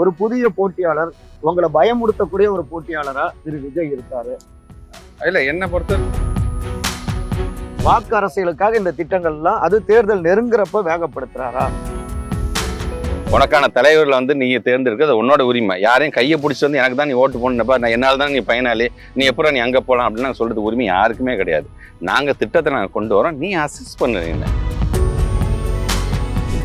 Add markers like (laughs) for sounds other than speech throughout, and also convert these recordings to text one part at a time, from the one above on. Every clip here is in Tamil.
ஒரு புதிய போட்டியாளர் உங்களை பயமுறுத்தக்கூடிய ஒரு போட்டியாளரா திரு விஜய் இருக்காரு. இல்ல என்ன பொறுத்த வாக்கு அரசியலுக்காக இந்த திட்டங்கள்லாம் அது தேர்தல் நெருங்குறப்ப வேகப்படுத்துறாரா? உனக்கான தலைவர்களை வந்து நீ தேர்ந்தெடுக்கிறது உன்னோட உரிமை. யாரையும் கையை பிடிச்சி வந்து எனக்கு தான் நீ ஓட்டு போடணுப்பா நான் என்னால் தான் நீ பயனாளி? நீ எப்பறம் நீ அங்கே போகலாம் அப்படின்னு நாங்கள் சொல்றது உரிமை யாருக்குமே கிடையாது. நாங்கள் திட்டத்தை நாங்கள் கொண்டு வரோம். நீ அசிஸ்ட் பண்ணுறீங்க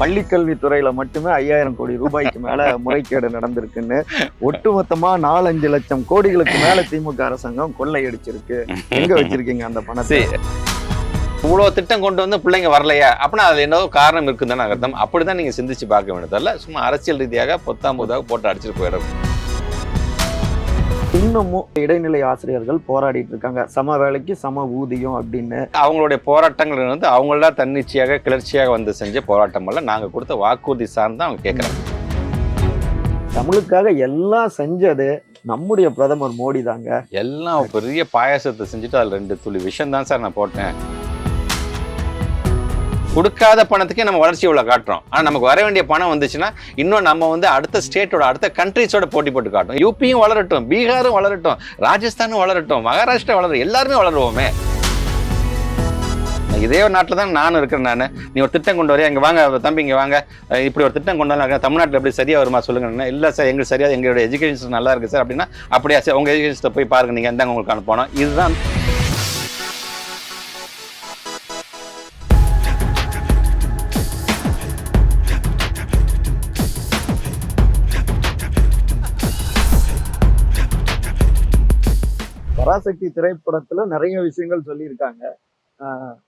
பள்ளிக்கல்வித்துறையில மட்டுமே ஐயாயிரம் கோடி ரூபாய்க்கு மேல முறைகேடு நடந்திருக்குன்னு ஒட்டுமொத்தமா நாலஞ்சு லட்சம் கோடிகளுக்கு மேல திமுக அரசாங்கம் கொள்ளையடிச்சிருக்கு. எங்க வச்சிருக்கீங்க அந்த பணத்தை? இவ்வளோ திட்டம் கொண்டு வந்து பிள்ளைங்க வரலையா. அப்படின்னா அதில் என்னதோ காரணம் இருக்குன்னு தானே அர்த்தம். அப்படி தான் நீங்கள் சிந்திச்சு பார்க்க வேண்டியதில்ல சும்மா அரசியல் ரீதியாக பொத்தாம் பொதாக போட்டு அடிச்சிட்டு போயிடும் இன்னமும் இடைநிலை ஆசிரியர்கள் போராடிட்டு இருக்காங்க. சம வேலைக்கு சம ஊதியம் அப்படின்னு. அவங்களுடைய போராட்டங்கள் வந்து அவங்களா தன்னிச்சையாக கிளர்ச்சியாக வந்து செஞ்ச போராட்டம் அல்ல. நாங்கள் கொடுத்த வாக்குறுதி சார்ந்து அவங்க கேட்குறாங்க தமிழுக்காக எல்லாம் செஞ்சது நம்முடைய பிரதமர் மோடி தாங்க. எல்லாம் பெரிய பாயாசத்தை செஞ்சுட்டு அதில் ரெண்டு துளி விஷம் தான் சார் நான் போட்டேன். கொடுக்காத பணத்துக்கே நம்ம வளர்ச்சி இவ்வளோ காட்டுறோம். ஆனால் நமக்கு வர வேண்டிய பணம் வந்துச்சுன்னா இன்னும் நம்ம வந்து அடுத்த ஸ்டேட்டோட அடுத்த கண்ட்ரிஸோட போட்டி போட்டு காட்டும் யூபியும் வளரட்டும் பீகாரும் வளரட்டும் ராஜஸ்தானும் வளரட்டும் மகாராஷ்டிரா வளரும் எல்லாருமே வளருவோமே. இதே ஒரு நாட்டில் தான் நானும் இருக்கிறேன் நான். நீ ஒரு திட்டம் கொண்டு வரையா? இங்கே வாங்க தம்பி இங்கே வாங்க. இப்படி ஒரு திட்டம் கொண்டு வரலாம் தமிழ்நாட்டில் எப்படி சரியாக வருமா சொல்லுங்க இல்லை சார் எங்களுக்கு சரியா எங்களோட எஜுகேஷன் நல்லா இருக்குது சார் அப்படின்னா அப்படியா சார்? உங்கள் எஜுகேஷனை போய் பாருங்க நீங்கள் எந்தாங்க உங்களுக்கு அனுப்பணும். இதுதான் பராசக்தி திரைப்படத்துல நிறைய விஷயங்கள் சொல்லியிருக்காங்க.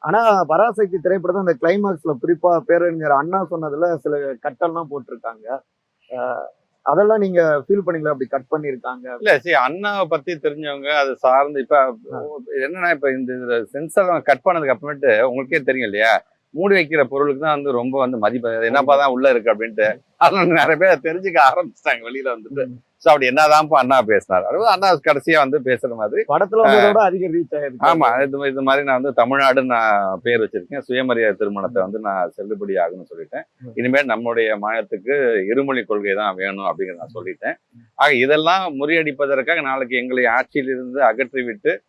ஆனா பராசக்தி திரைப்படத்தை அந்த கிளைமாக்ஸ்ல குறிப்பா பேரறிஞர் அண்ணா சொன்னதுல சில கட்டெல்லாம் போட்டிருக்காங்க. அதெல்லாம் நீங்க ஃபீல் பண்ணீங்களா? அப்படி கட் பண்ணியிருக்காங்க. இல்ல சரி அண்ணாவை பத்தி தெரிஞ்சவங்க அது சார்ந்து இப்ப என்னன்னா இப்ப இந்த சென்சார் கட் பண்ணதுக்கு அப்புறமேட்டு உங்களுக்கே தெரியும் இல்லையா? மூடி வைக்கிற பொருளுக்கு தான் வந்து ரொம்ப வந்து மதிப்பு. என்னப்பா தான் உள்ள இருக்கு அப்படின்ட்டு. அதனால நிறைய பேர் தெரிஞ்சுக்க ஆரம்பிச்சிட்டாங்க வெளியில வந்துட்டு. சோ அப்படி என்னதான்ப்பா அண்ணா பேசினார். அதாவது அண்ணா கடைசியா வந்து பேசுற மாதிரி. படத்துல அதிக ரீச் ஆயிருக்கு. ஆமா இது இது மாதிரி நான் வந்து தமிழ்நாடுன்னு நான் பேர் வச்சிருக்கேன். சுயமரியாதை திருமணத்தை வந்து நான் செல்லுபடி ஆகுன்னு சொல்லிட்டேன். இனிமேல் நம்முடைய மாநிலத்துக்கு இருமொழி கொள்கை தான் வேணும் அப்படிங்கிறத நான் சொல்லிட்டேன். ஆக இதெல்லாம் முறியடிப்பதற்காக நாளைக்கு எங்களை ஆட்சியிலிருந்து அகற்றி விட்டு ஆம்,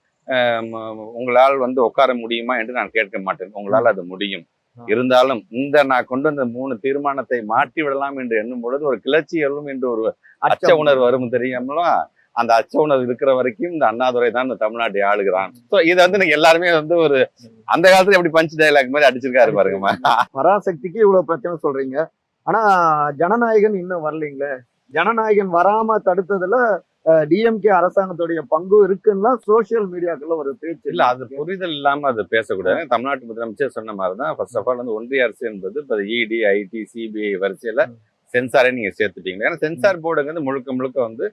உங்களால் வந்து உட்கார முடியுமா என்று நான் கேட்க மாட்டேன். உங்களால் அது முடியும். இருந்தாலும் இந்த நான் கொண்டு வந்த மூணு தீர்மானத்தை மாற்றி விடலாம் என்று எண்ணும் பொழுது ஒரு கிளர்ச்சி எழும் என்று ஒரு அச்ச உணர்வு வரும் தெரியுங்களா அந்த அச்ச உணர்வு இருக்கிற வரைக்கும் இந்த அண்ணாதுரை தான் இந்த தமிழ்நாட்டை ஆளுகிறான். சோ இது வந்து நீங்க எல்லாருமே வந்து ஒரு அந்த காலத்துல எப்படி பஞ்ச் டைலாக் மாதிரி அடிச்சிருக்காரு பாருங்கம்மா. (laughs) பராசக்திக்கு இவ்வளவு பிரச்சனை சொல்றீங்க. ஆனா ஜனநாயகன் இன்னும் வரலீங்களே? ஜனநாயகன் வராம தடுத்ததுல டிஎம்கே அரசாங்கத்துடைய பங்கு இருக்குன்னா சோசியல் மீடியாக்குள்ள ஒரு பேச்சு இல்ல அது புரிதல் இல்லாம அது பேசக்கூடாது. தமிழ்நாட்டு முதலமைச்சர் சொன்ன மாதிரி தான் ஃபர்ஸ்ட் ஆஃப் ஆல் வந்து ஒன்றிய அரசு என்பது இப்போ இடி ஐடி சிபிஐ வரிசையில சென்சாரை நீங்க சேர்த்துட்டீங்க. ஏன்னா சென்சார் போர்டுங்கிறது முழுக்க முழுக்க வந்து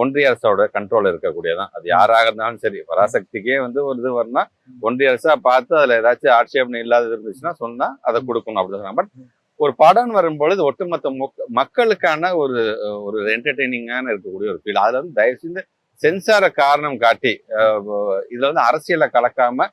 ஒன்றிய அரசோட கண்ட்ரோல் இருக்கக்கூடியதான். அது யாராக இருந்தாலும் சரி பராசக்திக்கே வந்து ஒரு இது வரணும்னா ஒன்றிய அரசா பார்த்து அதுல ஏதாச்சும் ஆட்சேபனை இல்லாதது இருந்துச்சுன்னா சொன்னா அதை கொடுக்கணும் அப்படின்னு சொன்னாங்க. பட் ஒரு படம் வரும்பொழுது ஒட்டுமொத்த மொக்க- மக்களுக்கான ஒரு ஒரு என்டர்டெய்னிங்கான இருக்கக்கூடிய ஒரு ஃபீல் அதுல வந்து தயவு செஞ்சு சென்சாரை காரணம் காட்டி இதுல வந்து அரசியலை கலக்காம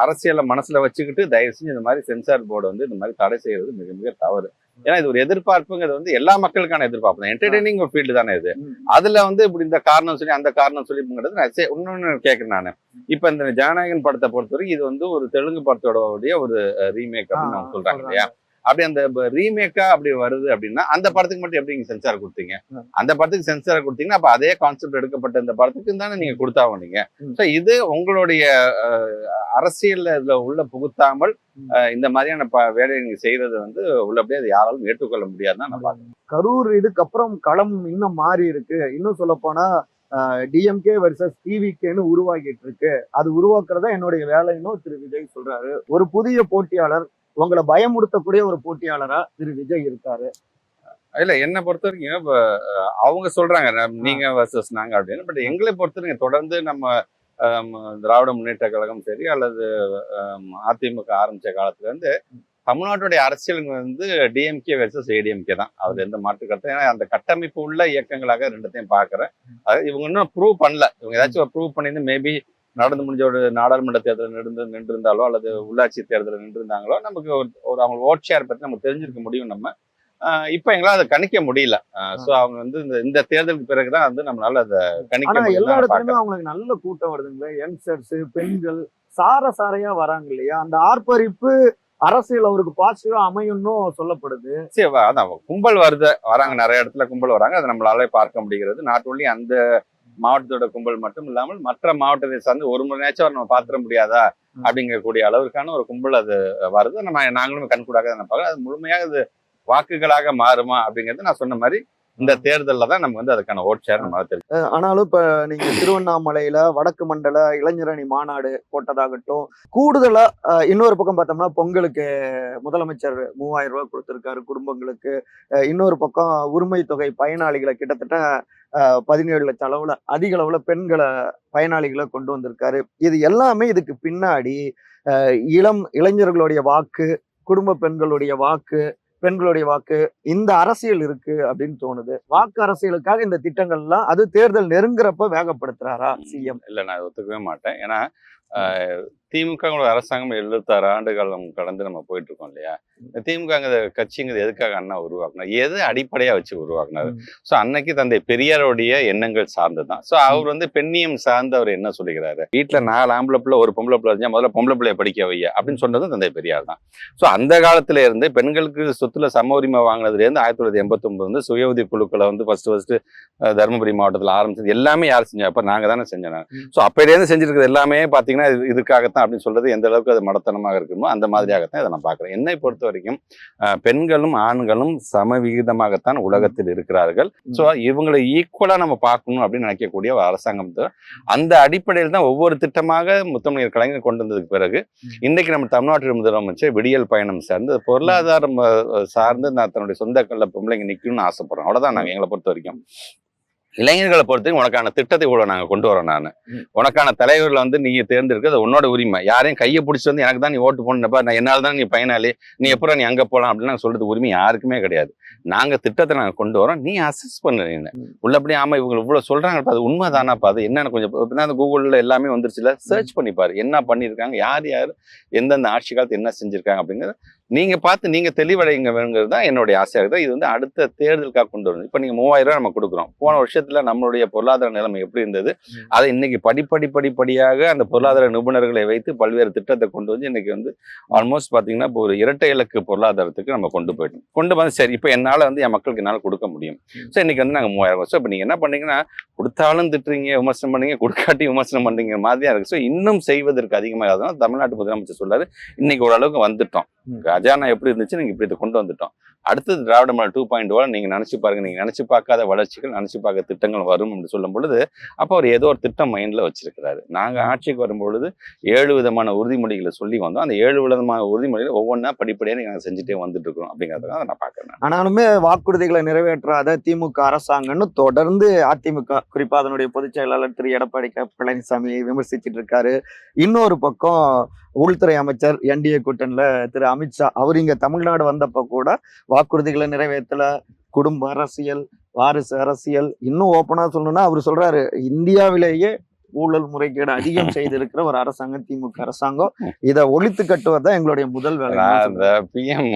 அரசியலை மனசுல வச்சுக்கிட்டு தயவு செஞ்சு இந்த மாதிரி சென்சார் போர்டு வந்து இந்த மாதிரி தடை செய்யறது மிக மிக தவறு. ஏன்னா இது ஒரு எதிர்பார்ப்புங்கிறது வந்து எல்லா மக்களுக்கான எதிர்பார்ப்பு தான். என்டர்டெய்னிங் ஒரு ஃபீல்டு தானே இது. அதுல வந்து இப்படி இந்த காரணம் சொல்லி அந்த காரணம் சொல்லிங்கிறது நான் இன்னொன்னு கேட்கிறேன் நான். இப்ப இந்த ஜனநாயகன் படத்தை பொறுத்தவரைக்கும் இது வந்து ஒரு தெலுங்கு படத்தோட உடைய ஒரு ரீமேக் அப்படின்னு அவங்க சொல்றாங்க இல்லையா? அப்படி அந்த ரீமேக்கா அப்படி வருது அப்படின்னா அந்த படத்துக்கு மட்டும் எப்படி நீங்க சென்சார் கொடுத்தீங்க. அந்த படத்துக்கு சென்சார் கொடுத்தீங்கன்னா அப்ப அதே கான்செப்ட் எடுக்கப்பட்ட இந்த படத்துக்கு தானே நீங்க கொடுத்தாங்க நீங்க. இது உங்களுடைய அஹ், அரசியல்ல இதுல உள்ள புகுத்தாமல் இந்த மாதிரியான ப- வேலையை நீங்க செய்யறது வந்து உள்ளபடியே அது யாராலும் ஏற்றுக்கொள்ள முடியாதுன்னு நான் பாக்குறேன் கரூர் இதுக்கப்புறம் களம் இன்னும் மாறி இருக்கு. இன்னும் சொல்ல போனா டிஎம்கே வர்சஸ் டிவிகேன்னு உருவாகிட்டு இருக்கு. அது உருவாக்குறதா என்னுடைய வேலைன்னு திரு. விஜய் சொல்றாரு. ஒரு புதிய போட்டியாளர் உங்களை பயமுறுத்தக்கூடிய ஒரு போட்டியாளரா திரு விஜய் இருக்காரு. இல்ல என்னை பொறுத்த வரைக்கும் இப்ப அஹ், அவங்க சொல்றாங்க நீங்க வர்சஸ் நாங்க அப்படின்னு. பட் எங்களை பொறுத்த வரைக்கும் தொடர்ந்து நம்ம திராவிட முன்னேற்ற கழகம் சரி அல்லது அதிமுக ஆரம்பிச்ச காலத்துல இருந்து தமிழ்நாட்டுடைய அரசியல் வந்து டிஎம்கே வெர்சஸ் ஏடிஎம்கே தான். அதுல எந்த மாற்று கருத்து ஏன்னா அந்த கட்டமைப்பு உள்ள இயக்கங்களாக ரெண்டுத்தையும் பாக்குறேன். அது இவங்க இன்னும் ப்ரூவ் பண்ணல. இவங்க ஏதாச்சும் ப்ரூவ் பண்ணிருந்து மேபி நடந்து முடிஞ்ச ஒரு நாடாளுமன்ற தேர்தலில் நின்று நின்றிருந்தாலோ அல்லது உள்ளாட்சி தேர்தலில் நின்றிருந்தாங்களோ நமக்கு ஒரு ஒரு அவங்க ஓட் ஷேர் பத்தி நமக்கு தெரிஞ்சிருக்க முடியும் நம்ம. இப்ப எங்களால அதை கணிக்க முடியல. சோ அவங்க வந்து இந்த இந்த தேர்தலுக்கு பிறகுதான் வந்து நம்மளால அதை கணிக்க எல்லா இடத்துலயுமே அவங்களுக்கு நல்ல கூட்டம் வருதுங்களே. யங்ஸ்டர்ஸ் பெண்கள் சார சாரையா வராங்க இல்லையா? அந்த ஆர்ப்பரிப்பு அரசியல் அவருக்கு பாசிட்டிவா அமையும்னு சொல்லப்படுது. சரி அதான் கும்பல் வருது. வராங்க நிறைய இடத்துல கும்பல் வராங்க. அதை நம்மளால பார்க்க முடிகிறது. நாட் ஒன்லி அந்த மாவட்டத்தோட கும்பல் மட்டும் இல்லாமல் மற்ற மாவட்டத்தை சார்ந்து ஒரு முறையாச்சும் நம்ம பாத்திர முடியாதா. அப்படிங்கக்கூடிய அளவிற்கான ஒரு கும்பல் அது வருது நம்ம நாங்களும் கண்கூடாக அதை பார்க்கலாம் அது முழுமையாக அது வாக்குகளாக மாறுமா அப்படிங்கிறது நான் சொன்ன மாதிரி இந்த தேர்தலில் தான் நம்ம வந்து அதுக்கான ஓட் ஷேர் நம்ம தெரியும் ஆனாலும் இப்போ நீங்கள் திருவண்ணாமலையில் வடக்கு மண்டல இளைஞரணி மாநாடு போட்டதாகட்டும் கூடுதலாக இன்னொரு பக்கம் பார்த்தோம்னா பொங்கலுக்கு முதலமைச்சர் மூவாயிரம் ரூபா கொடுத்துருக்காரு குடும்பங்களுக்கு. இன்னொரு பக்கம் உரிமை தொகை பயனாளிகளை கிட்டத்தட்ட பதினேழு லட்சம் அளவில் அதிக அளவில் பெண்களை பயனாளிகளை கொண்டு வந்திருக்காரு. இது எல்லாமே இதுக்கு பின்னாடி இளம் இளைஞர்களுடைய வாக்கு குடும்ப பெண்களுடைய வாக்கு பெண்களுடைய வாக்கு இந்த அரசியல் இருக்கு அப்படின்னு தோணுது. வாக்கு அரசியலுக்காக இந்த திட்டங்கள்லாம் அது தேர்தல் நெருங்குறப்ப வேகப்படுத்துறாரா சிஎம்? இல்லை நான் ஒத்துக்கவே மாட்டேன். ஏன்னா திமுக ங்களோட அரசாங்கம் எழுபத்தாறு ஆண்டு காலம் கடந்து நம்ம போயிட்டு இருக்கோம் இல்லையா இந்த திமுக கட்சிங்கிறது எதுக்காக அண்ணா உருவாக்குனார்? எது அடிப்படையா வச்சு உருவாக்குனாரு. ஸோ அன்னைக்கு தந்தை பெரியாருடைய எண்ணங்கள் சார்ந்துதான். ஸோ அவர் வந்து பெண்ணியம் சார்ந்து அவர் என்ன சொல்லுகிறாரு? வீட்டில் நாலு ஆம்பளை பிள்ளை ஒரு பொம்பளை பிள்ளை இருந்தா முதல்ல பொம்பளை பிள்ளைய படிக்க வைய அப்படின்னு சொன்னதும் தந்தை பெரியார் தான் ஸோ அந்த காலத்துல இருந்து பெண்களுக்கு சொத்துல சம உரிமை வாங்கினதுல இருந்து ஆயிரத்தி தொள்ளாயிரத்தி எண்பத்தி வந்து சுய உதவி குழுக்களை வந்து ஃபர்ஸ்ட் ஃபர்ஸ்ட் தருமபுரி மாவட்டத்தில் ஆரம்பிச்சது. எல்லாமே யார் செஞ்சா? அப்ப நாங்க. தானே செஞ்சோம். ஸோ அப்பயிலேருந்து செஞ்சிருக்கிறது எல்லாமே பாத்தீங்கன்னா இது இதுக்காகத்தான் அப்படின்னு சொல்றது எந்த அளவுக்கு அது மடத்தனமாக இருக்குமோ அந்த மாதிரியாகத்தான் இதை நான் பார்க்குறேன். என்னை பொறுத்த வரைக்கும் பெண்களும் ஆண்களும் சம விகிதமாகத்தான் உலகத்தில் இருக்கிறார்கள். ஸோ இவங்களை ஈக்குவலா நம்ம பார்க்கணும் அப்படின்னு நினைக்கக்கூடிய ஒரு அரசாங்கம். அந்த அடிப்படையில் தான் ஒவ்வொரு திட்டமாக முத்தமிழர் கலைஞர் கொண்டு வந்ததுக்கு பிறகு இன்னைக்கு நம்ம தமிழ்நாட்டு முதலமைச்சர் விடியல் பயணம் சார்ந்து பொருளாதாரம் சார்ந்து நான் தன்னுடைய சொந்த கல்ல பொம்பளைங்க நிக்கணும்னு ஆசைப்படுறோம். அவ்வளவுதான் நாங்க எங்களை பொறுத்த வரைக்கும் இளைஞர்களை பொறுத்தவரைக்கும் உனக்கான திட்டத்தை இவ்வளவு நாங்க கொண்டு வரோம் நான். உனக்கான தலைவர்களை வந்து நீங்க தேர்ந்தெடுக்கிறது உன்னோட உரிமை. யாரையும் கையை பிடிச்சி வந்து எனக்கு தான் நீ ஓட்டு போடணுப்பா நான் என்னால தான் நீ பயனாளி நீ எப்பறம் நீ அங்க போலாம் அப்படின்னு நாங்க சொல்றது உரிமை யாருக்குமே கிடையாது. நாங்க திட்டத்தை நாங்க கொண்டு வரோம் நீ அசஸ் பண்ணு நீ ம். உள்ளபடி ஆமா இவங்க இவ்வளவு சொல்றாங்க அது உண்மைதானாப்பா அது என்னன்னு கொஞ்சம் இப்ப அந்த கூகுள்ல எல்லாமே வந்துருச்சுல சர்ச் பண்ணி பாரு என்ன பண்ணிருக்காங்க யார் யார் எந்தெந்த ஆட்சி காலத்து என்ன செஞ்சிருக்காங்க அப்படிங்கறத நீங்க பார்த்து நீங்க தெளிவடைங்க வேணுங்கிறது தான் என்னுடைய ஆசையாக இருக்குது. இது வந்து அடுத்த தேர்தலுக்காக கொண்டு வரணும். இப்போ நீங்க மூவாயிரம் ரூபாய் நம்ம கொடுக்குறோம். போன வருஷத்துல நம்மளுடைய பொருளாதார நிலைமை எப்படி இருந்தது. அதை இன்னைக்கு படிப்படி படிப்படியாக அந்த பொருளாதார நிபுணர்களை வைத்து பல்வேறு திட்டத்தை கொண்டு வந்து இன்னைக்கு வந்து ஆல்மோஸ்ட் பாத்தீங்கன்னா இப்போ ஒரு இரட்டை இலக்கு பொருளாதாரத்துக்கு நம்ம கொண்டு போயிட்டோம். கொண்டு வந்து சரி இப்போ என்னால வந்து என் மக்களுக்கு என்னால கொடுக்க முடியும். ஸோ இன்னைக்கு வந்து நாங்க மூவாயிரம் ஸோ இப்போ நீங்க என்ன பண்ணீங்கன்னா கொடுத்தாலும் திட்டுறீங்க விமர்சனம் பண்ணீங்க கொடுக்காட்டி விமர்சனம் பண்றீங்க மாதிரியா இருக்கு. ஸோ இன்னும் செய்வதற்கு அதிகமாக அதனால தமிழ்நாட்டு முதலமைச்சர் சொல்றாரு இன்னைக்கு ஓரளவுக்கு வந்துட்டோம். கஜானா எப்படி இருந்துச்சு நீங்க இப்படி இதை கொண்டு வந்துட்டோம். அடுத்தது திராவிட மாடல் டூ பாயிண்ட் ஓ நீங்க நினைச்சு பாருங்க நீங்க நினைச்சு பார்க்காத வளர்ச்சிகள் நினைச்சு பார்க்க திட்டங்கள் வரும் என்று சொல்லும் பொழுது அப்போ அவர் ஏதோ ஒரு திட்டம் மைண்ட்ல வச்சிருக்கிறாரு. நாங்க ஆட்சிக்கு வரும்பொழுது ஏழு விதமான உறுதிமொழிகளை சொல்லி வந்தோம். அந்த ஏழு விதமான உறுதிமொழிகளை ஒவ்வொன்றா படிப்படியாக நாங்கள் செஞ்சுட்டே வந்துட்டு இருக்கிறோம் அப்படிங்கிறத நான் பார்க்கறேன் ஆனாலுமே வாக்குறுதிகளை நிறைவேற்றாத திமுக அரசாங்கம்னு தொடர்ந்து அதிமுக குறிப்பா அதனுடைய பொதுச் செயலாளர் திரு. எடப்பாடி கே. பழனிசாமி விமர்சிச்சிட்டு இருக்காரு. இன்னொரு பக்கம் உள்துறை அமைச்சர் என்டிஏ கூட்டணில திரு அமித்ஷா அவர் இங்க தமிழ்நாடு வந்தப்ப கூட வாக்குறுதிகளை நிறைவேற்றலை. குடும்ப அரசியல் வாரிசு அரசியல் இன்னும் ஓப்பனாக சொல்லணும்னா அவர் சொல்றாரு இந்தியாவிலேயே ஊழல் முறைகேடு அதிகம் செய்திருக்கிற ஒரு அரசாங்கம் திமுக அரசாங்கம். இதை ஒழித்து கட்டுவதுதான் எங்களுடைய முதல் வேலை. அந்த பிஎம்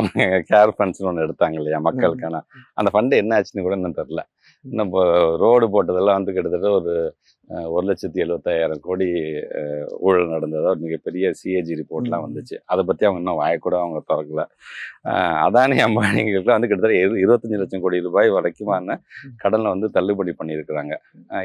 கேர் ஃபண்ட்ஸ் ஒன்று எடுத்தாங்க இல்லையா மக்களுக்கான. அந்த ஃபண்டு என்ன ஆச்சுன்னு கூட இன்னும் தெரில இன்னும் இப்போ ரோடு போட்டதெல்லாம் வந்து கிட்டத்தட்ட ஒரு ஒரு லட்சத்தி எழுபத்தாயிரம் கோடி ஊழல் நடந்ததா ஒரு மிகப்பெரிய சிஏஜி ரிப்போர்ட்லாம். வந்துச்சு. அதை பற்றி அவங்க இன்னும் வாயக்கூட அவங்க திறக்கல. அதானி அம்பானிங்களுக்குலாம் வந்து கிட்டத்தட்ட இரு- இருபத்தஞ்சு லட்சம் கோடி ரூபாய் வரைக்குமான கடனை வந்து தள்ளுபடி பண்ணியிருக்கிறாங்க.